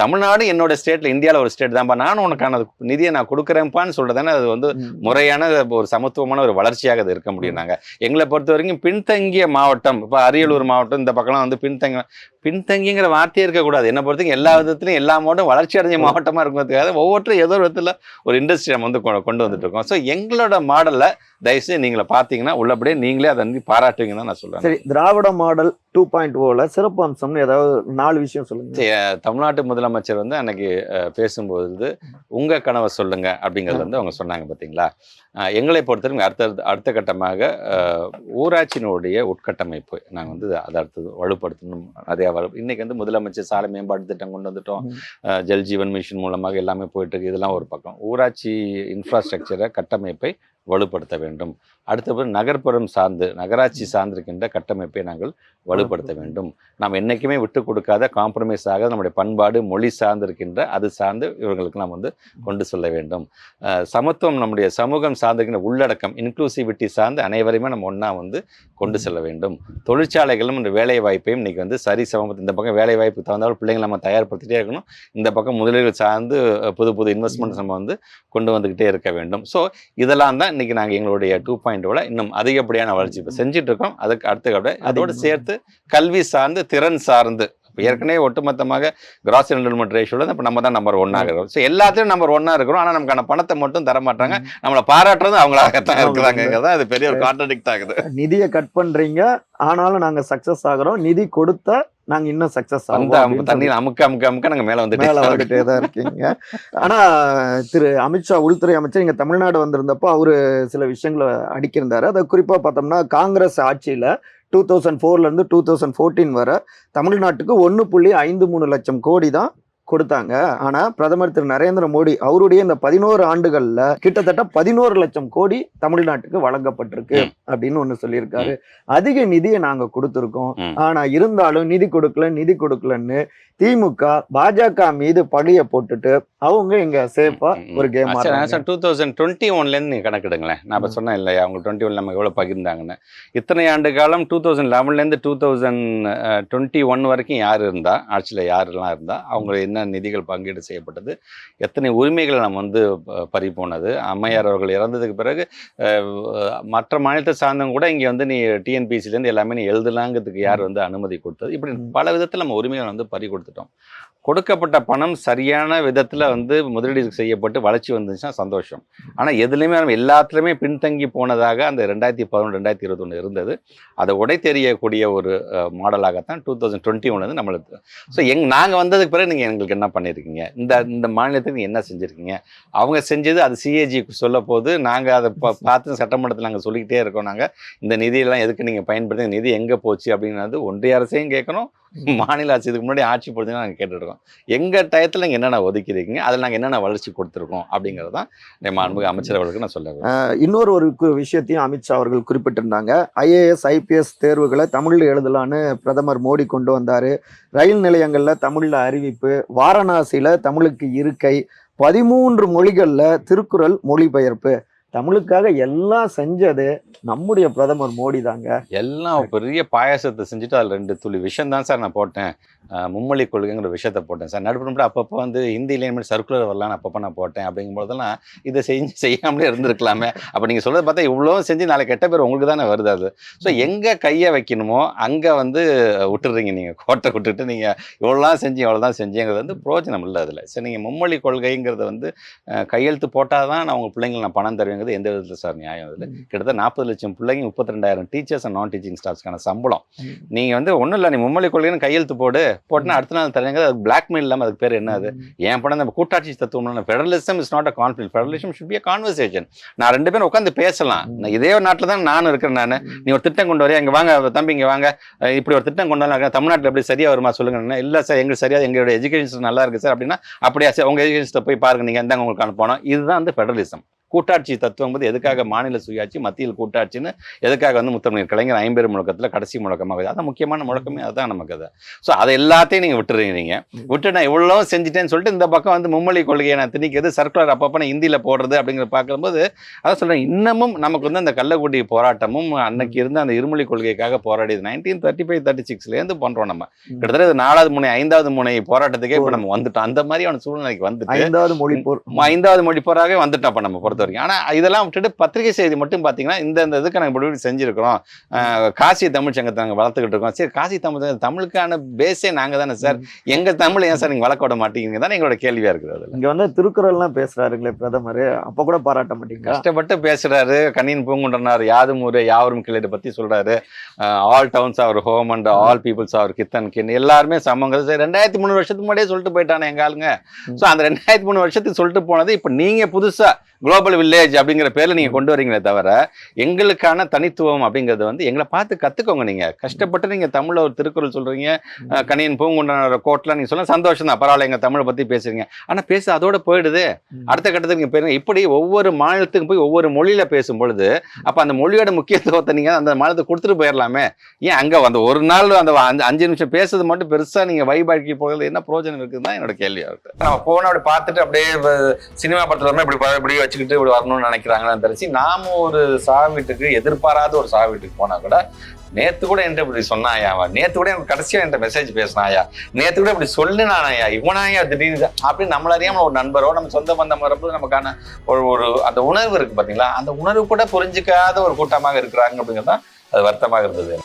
தமிழ்நாடு என்னோட ஸ்டேட்ல இந்தியாவில் ஒரு ஸ்டேட் தான்ப்பா. நானும் உனக்கான நிதியை நான் கொடுக்குறேன்ப்பான்னு சொல்றதானே அது வந்து. முறையான ஒரு சமத்துவமான ஒரு வளர்ச்சியாக அது இருக்க முடியும் நாங்க. எங்களை பொறுத்த வரைக்கும் பின்தங்கிய மாவட்டம் இப்போ அரியலூர் மாவட்டம் இந்த பக்கம்லாம் வந்து பின்தங்கி பின்தங்கிங்கிற வார்த்தையே இருக்கக்கூடாது. என்ன பொறுத்தவரைக்கும் எல்லா விதத்துலையும் எல்லா மாவட்டம் வளர்ச்சி அடைஞ்ச மாவட்டமா இருக்கிறதுக்காக ஒவ்வொருத்தரும் ஏதோ ஒரு விதத்துல ஒரு இண்டஸ்ட்ரி நம்ம வந்து கொண்டு வந்துட்டு இருக்கோம் ஸோ எங்களோட மாடலை தயவுசெய்து நீங்களை பார்த்தீங்கன்னா உள்ளபடியே நீங்களே அதை வந்து பாராட்டுவீங்கன்னு தான் நான் சொல்றேன். சரி திராவிட மாடல் டூ பாயிண்ட் ஓல சிறப்பு அம்சம்னு ஏதாவது நாலு விஷயம் சொல்லுங்க. தமிழ்நாட்டு முதலமைச்சர் வந்து அன்னைக்கு பேசும்போது உங்க கனவை சொல்லுங்க அப்படிங்கறது வந்து அவங்க சொன்னாங்க பாத்தீங்களா? அஹ், எங்களை பொறுத்தவரைக்கும் அடுத்த அடுத்த கட்டமாக ஊராட்சியினுடைய உட்கட்டமைப்பு நாங்கள் வந்து அதை அடுத்தது வலுப்படுத்தணும். நிறையா வலு இன்னைக்கு வந்து முதலமைச்சர் சாலை மேம்பாட்டு திட்டம் கொண்டு வந்துட்டோம். ம். அஹ், ஜல் ஜீவன் மிஷன் மூலமாக எல்லாமே போயிட்டு இருக்கு. இதெல்லாம் ஒரு பக்கம். ஊராட்சி இன்ஃப்ராஸ்ட்ரக்சரை கட்டமைப்பை வலுப்படுத்த வேண்டும். அடுத்தபடி நகர்ப்புறம் சார்ந்து நகராட்சி சார்ந்திருக்கின்ற கட்டமைப்பை நாங்கள் வலுப்படுத்த வேண்டும். நாம் என்றைக்குமே விட்டு கொடுக்காத காம்ப்ரமைஸ் ஆக நம்முடைய பண்பாடு மொழி சார்ந்திருக்கின்ற அது சார்ந்து இவர்களுக்கு நாம் வந்து கொண்டு செல்ல வேண்டும். சமத்துவம் நம்முடைய சமூகம் சார்ந்திருக்கின்ற உள்ளடக்கம் இன்க்ளூசிவிட்டி சார்ந்து அனைவரையுமே நம்ம ஒன்றா வந்து கொண்டு செல்ல வேண்டும். தொழிற்சாலைகளும் இந்த வேலை வாய்ப்பையும் இன்னைக்கு வந்து சரி சம இந்த பக்கம் வேலை வாய்ப்பு தகுந்தாலும் பிள்ளைங்களை நம்ம தயார்படுத்திட்டே இருக்கணும். இந்த பக்கம் முதலீடுகள் சார்ந்து புது புது இன்வெஸ்ட்மெண்ட்ஸ் நம்ம வந்து கொண்டு வந்துக்கிட்டே இருக்க வேண்டும். ஸோ இதெல்லாம் தான் இன்னைக்கு நாங்கள் எங்களுடைய டூ பாயிண்டோட இன்னும் அதிகப்படியான வளர்ச்சி இப்போ செஞ்சுட்டு இருக்கோம் அதுக்கு அடுத்த அதோடு. சேர்த்து கல்வி சார்ந்து திறன் சார்ந்து இப்ப ஏற்கனவே ஒட்டுமொத்தமாக கிராஸ் என்ரோல்மெண்ட் ரேஷியோல இப்போ நம்ம தான் நம்பர் ஒன்னாக இருக்கிறோம். ஸோ எல்லாத்தையும் நம்பர் ஒன்னா இருக்கிறோம். ஆனால் நமக்கான பணத்தை மட்டும் தர மாட்டாங்க. நம்மளை பாராட்டுறதும் அவங்களாகத்தான் இருக்கிறாங்கிறது அது பெரிய ஒரு கான்ட்ரடிக்ட் ஆகுது. நிதியை கட் பண்றீங்க. ஆனாலும் நாங்க சக்சஸ் ஆகுறோம். நிதி கொடுத்தா நாங்க இன்னும் சக்சஸ் அந்த ஆகும் தண்ணியில் அமுக்க அமுக்க அமுக்க நாங்கள் மேலே வந்துட்டே மேல. வந்துட்டே தான் இருக்கீங்க. ஆனா திரு அமித்ஷா உள்துறை அமைச்சர் இங்க தமிழ்நாடு வந்திருந்தப்போ அவரு சில விஷயங்களை அடிக்கிருந்தாரு. அதை குறிப்பா பார்த்தோம்னா காங்கிரஸ் ஆட்சியில டூ தௌசண்ட் ஃபோர்ல இருந்து டூ தௌசண்ட் ஃபோர்டீன் வர தமிழ்நாட்டுக்கு ஒன்று புள்ளி ஐந்து மூணு லட்சம் கோடி தான் கொடுத்தாங்க. ஆனா பிரதமர் திரு. நரேந்திர மோடி அவருடைய இந்த பதினோரு ஆண்டுகள்ல கிட்டத்தட்ட பதினோரு லட்சம் கோடி தமிழ்நாட்டுக்கு வழங்கப்பட்டிருக்கு. அப்படின்னு ஒண்ணு சொல்லியிருக்காரு. அதிக நிதியை நாங்க கொடுத்திருக்கோம். ஆனா இருந்தாலும் நிதி கொடுக்கல நிதி கொடுக்கலன்னு திமுக பாஜக மீது பழிய போட்டுட்டு அவங்க இங்க சேஃபா ஒரு கேம் டூ தௌசண்ட் டுவெண்ட்டி ஒன்லேருந்து நீங்கள் கணக்கிடுங்களேன். நான் இப்போ சொன்னேன் இல்லையா அவங்க டுவெண்ட்டி ஒன் நம்ம எவ்வளோ பகிர்ந்தாங்கன்னு. இத்தனை ஆண்டு காலம் டூ தௌசண்ட் லெவன்லேருந்து டூ தௌசண்ட் டுவெண்ட்டி ஒன் வரைக்கும் யார் இருந்தா ஆட்சியில் யாரெல்லாம் இருந்தா அவங்க என்ன நிதிகள் பங்கீடு செய்யப்பட்டது எத்தனை உரிமைகளை நம்ம வந்து ப- பறி போனது அம்மையார் அவர்கள் இறந்ததுக்கு பிறகு மற்ற மாநிலத்தை சார்ந்தவங்க கூட இங்கே வந்து நீ டிஎன்பிசிலேருந்து எல்லாமே நீ எழுதலாங்கிறதுக்கு யார் வந்து அனுமதி கொடுத்தது. இப்படி. பல விதத்தில் நம்ம உரிமைகளை வந்து பறி கொடுத்துட்டோம் கொடுக்கப்பட்ட பணம் சரியான விதத்தில் வந்து முதலீடு செய்யப்பட்டு வளர்ச்சி வந்துச்சுன்னா சந்தோஷம். ஆனால் எதுலேயுமே நம்ம எல்லாத்துலேயுமே பின்தங்கி போனதாக அந்த ரெண்டாயிரத்தி பதினொன்று ரெண்டாயிரத்தி இருபத்தொன்று இருந்தது. அதை உடை தெரியக்கூடிய ஒரு மாடலாகத்தான் டூ தௌசண்ட் டுவெண்ட்டி ஒன்று நம்மளுக்கு ஸோ எங் நாங்கள் வந்ததுக்கு பிறகு நீங்கள் எங்களுக்கு என்ன பண்ணியிருக்கீங்க இந்த இந்த மாநிலத்துக்கு நீங்கள் என்ன செஞ்சுருக்கீங்க? அவங்க செஞ்சது அது சிஏஜி சொல்ல போது நாங்கள் அதை பா- பார்த்து சட்டமன்றத்தில் நாங்கள் சொல்லிக்கிட்டே இருக்கோம் நாங்கள் இந்த நிதியெல்லாம் எதுக்கு நீங்கள் பயன்படுத்தி நிதி எங்கே போச்சு? அப்படிங்கிறது ஒன்றிய அரசையும் கேட்கணும் மாநில ஆட்சி இதுக்கு முன்னாடி ஆட்சி பொறுத்து நாங்கள் கேட்டுருக்கோம் எங்கள் டயத்தில் நீங்கள் என்னென்ன ஒதுக்கியிருக்கீங்க அதில் நாங்கள் என்னென்ன வளர்ச்சி கொடுத்துருக்கோம்? அப்படிங்கிறது தான் என் மாண்புமிகு அமைச்சர் அவர்களுக்கு நான் சொல்ல விரும்புறேன். அஹ் இன்னொரு ஒரு விஷயத்தையும் அமித்ஷா அவர்கள் குறிப்பிட்டிருந்தாங்க. ஐஏஎஸ் ஐபிஎஸ் தேர்வுகளை தமிழ்ல எழுதலான்னு பிரதமர் மோடி கொண்டு வந்தாரு. ரயில் நிலையங்கள்ல தமிழ்ல அறிவிப்பு வாரணாசியில தமிழுக்கு இருக்கை பதிமூன்று மொழிகள்ல திருக்குறள் மொழிபெயர்ப்பு. தமிழுக்காக எல்லாம் செஞ்சது நம்முடைய பிரதமர் மோடி தாங்க. எல்லாம் பெரிய பாயாசத்தை செஞ்சுட்டு அதில் ரெண்டு துளி விஷயம் தான் சார் நான் போட்டேன். மும்மொழி கொள்கைங்கிற விஷயத்தை போட்டேன் சார். நடுப்புற அப்பப்போ வந்து ஹிந்திலேயே சர்க்குலர் வரலான்னு அப்பப்போ நான் போட்டேன் அப்படிங்கும்போதெல்லாம் இதை செஞ்சு (laughs) செய்யாமலே இருந்திருக்கலாமே. அப்போ நீங்கள் சொல்றது பார்த்தா இவ்வளோ செஞ்சு நாளை கெட்ட பேர் உங்களுக்கு தானே வருது அது. ஸோ எங்கே கையை வைக்கணுமோ அங்கே வந்து விட்டுறீங்க நீங்கள் கோட்டை விட்டுட்டு நீங்கள் இவ்வளோலாம் செஞ்சு இவ்வளோ தான் செஞ்சீங்கிறது வந்து பிரோஜனம் இல்லை அதில். சரி நீங்கள் மும்மொழி கொள்கைங்கிறது வந்து கையெழுத்து போட்டால் தான் நான் உங்கள் பிள்ளைங்களுக்கு நான் பணம் தருவேங்கிறது எந்த விதத்தில் சார் நியாயம் அதில் கிட்டத்தட்ட நாற்பது லட்சம் பிள்ளைங்க முப்பத்தி ரெண்டாயிரம் டீச்சர்ஸ் அண்ட் நான் டீச்சிங் ஸ்டாஃப்ஸ்க்கான சம்பளம். நீங்கள் வந்து ஒன்றும் இல்லை நீ மும்மொழி கொள்கைன்னு கையெழுத்து போடு போட்டுனா அடுத்த நாள் தரீங்க அது பிளாக்மெயில் இல்லாமல் அதுக்கு பேர் என்ன அது என் படம் நம்ம கூட்டாட்சி தத்துவம் federalism is not a conflict federalism should be a conversation நான் ரெண்டு பேரும் உட்காந்து பேசலாம். இதே நாட்டில் தான் நானும் இருக்கிறேன் நான். நீ ஒரு திட்டம் கொண்டு வரையா? இங்கே வாங்க தம்பி இங்கே வாங்க. இப்படி ஒரு திட்டம் கொண்டு வரலாம் தமிழ்நாட்டில் எப்படி சரியா வருமா சொல்லுங்க. இல்லை சார் எங்களுக்கு சரியா எங்களோட எஜுகேஷன் நல்லா இருக்கு சார். அப்படின்னா அப்படியா சார் உங்கள் எஜுகேஷனை போய் பாருங்க. நீங்கள் எந்தாங்க உங்களுக்கு அனுப்பணும்? இதுதான் வந்து ஃபெடரலிசம் கூட்டாட்சி தத்துவம் வந்து எதுக்காக மாநில சுயாட்சி மத்தியில் கூட்டாட்சின்னு எதுக்காக வந்து முத்தமிழ் கலைஞர் ஐம்பெரும் முழக்கத்தில் கடைசி முழக்கமாக அதான் முக்கியமான முழக்கமே அதுதான் நமக்கு அது. ஸோ அதை எல்லாத்தையும் நீங்கள் விட்டுறீங்க. விட்டு நான் இவ்வளோ செஞ்சுட்டேன்னு சொல்லிட்டு இந்த பக்கம் வந்து மும்மொழி கொள்கையை நான் திணிக்கிறது சர்க்குலர் அப்பப்போ நான் ஹிந்தியில் போடுறது அப்படிங்கிற பார்க்கும்போது அதான் சொல்கிறேன் இன்னமும் நமக்கு வந்து அந்த கள்ளக்குடி போராட்டமும் அன்னைக்கு இருந்த அந்த இருமொழி கொள்கைக்காக போராடியது நைன்டீன் தேர்ட்டி ஃபைவ் தேர்ட்டி சிக்ஸ்லேருந்து பண்ணுறோம் நம்ம கிட்டத்தட்ட நாலாவது முனை ஐந்தாவது முனை போராட்டத்துக்கே இப்போ நம்ம வந்துட்டோம். அந்த மாதிரியான சூழ்நிலைக்கு வந்துட்டு ஐந்தாவது மொழி போர் ஐந்தாவது மொழி போராகவே வந்துட்டோம் அப்போ நம்ம பொறுத்த வரைக்கும் ஆனால் இதெல்லாம் விட்டுட்டு பத்திரிகை செய்தி மட்டும் பார்த்தீங்கன்னா இந்த இந்த இதுக்கு நாங்கள் இப்படி செஞ்சிருக்கிறோம். காசி தமிழ் சங்கத்தை நாங்கள் வளர்த்துக்கிட்டு இருக்கோம். சரி காசி தமிழ் சங்கம் தமிழுக்கான பேஸே நாங்கள் தானே சார்? எங்கள் தமிழ் ஏன் சார் நீங்கள் வளர்க்க விட மாட்டீங்க தான் எங்களோட கேள்வியாக இருக்குது அதில். இங்க வந்து திருக்குறள்லாம் பேசுறாருங்களே பிரதமர். அப்ப கூட பாராட்ட மாட்டீங்க கஷ்டப்பட்டு பேசுறாரு. கண்ணின் பூங்குன்றனார் யாதும் ஊரே யாவரும் கிளை பத்தி சொல்றாரு. All towns our home and all peoples our kith and kin எல்லாருமே சமங்கிறது சரி, ரெண்டாயிரத்தி மூணு வருஷத்துக்கு முன்னாடியே சொல்லிட்டு போயிட்டானே எங்க ஆளுங்க. ஸோ அந்த ரெண்டாயிரத்தி மூணு வருஷத்துக்கு சொல்லிட்டு போனது இப்போ நீங்க புதுசா குளோபல் வில்லேஜ் அப்படிங்கிற பேர்ல நீங்க கொண்டு வரீங்களே தவிர எங்களுக்கான தனித்துவம் அப்படிங்கறது வந்து எங்களை பார்த்து கத்துக்கோங்க நீங்க. கஷ்டப்பட்டு நீங்க தமிழ்ல ஒரு திருக்குறள் சொல்றீங்க கணியன் பூங்குன்றனோட கோட்ல நீங்க சொல்ல சந்தோஷம் தான். பரவாயில்ல எங்க தமிழை பத்தி பேசுறீங்க. ஆனா பேச அதோட போயிடுது. அடுத்த கட்டத்துக்கு நீங்க போயிருங்க. இப்படி ஒவ்வொரு மாநிலத்துக்கும் போய் ஒவ்வொரு மொழியில பேசும் பொழுது அப்ப அந்த மொழியோட முக்கியத்துவத்தை நீங்க அந்த மாநிலத்துக்கு கொடுத்துட்டு போயிடலாமே. ஏன் அங்க அந்த ஒரு நாள் அந்த அஞ்சு நிமிஷம் பேசுறது மட்டும் பெருசா நீங்க வைபாக்கி போகிறது என்ன பிரோஜனம் இருக்குதுன்னு தான் என்னோட கேள்வியா இருக்கு நம்ம போன அப்படி பார்த்துட்டு அப்படியே சினிமா படத்துல இப்படி இப்படி வச்சுக்கிட்டு இப்படி வரணும்னு நினைக்கிறாங்களான்னு தெரிஞ்சு நாம ஒரு சாவிட்டுக்கு வீட்டுக்கு எதிர்பாராத ஒரு சாவிட்டுக்கு வீட்டுக்கு போனா கூட நேத்து கூட என்கிட்ட இப்படி சொன்னாயாவா நேற்று நேத்து கூட எனக்கு கடைசியா என்கிட்ட மெசேஜ் பேசினாயா? நேத்து கூட இப்படி சொல்லுனாயா இவனாயா திடீர்னு அப்படி நம்மள அறியாமல் ஒரு நண்பரோ நம்ம சொந்த பந்தம் வரும்போது நமக்கான ஒரு ஒரு அந்த உணர்வு இருக்கு பாத்தீங்களா? அந்த உணர்வு கூட புரிஞ்சுக்காத ஒரு கூட்டமாக இருக்கிறாங்க அப்படிங்கிறது தான் அது வருத்தமாக இருந்தது.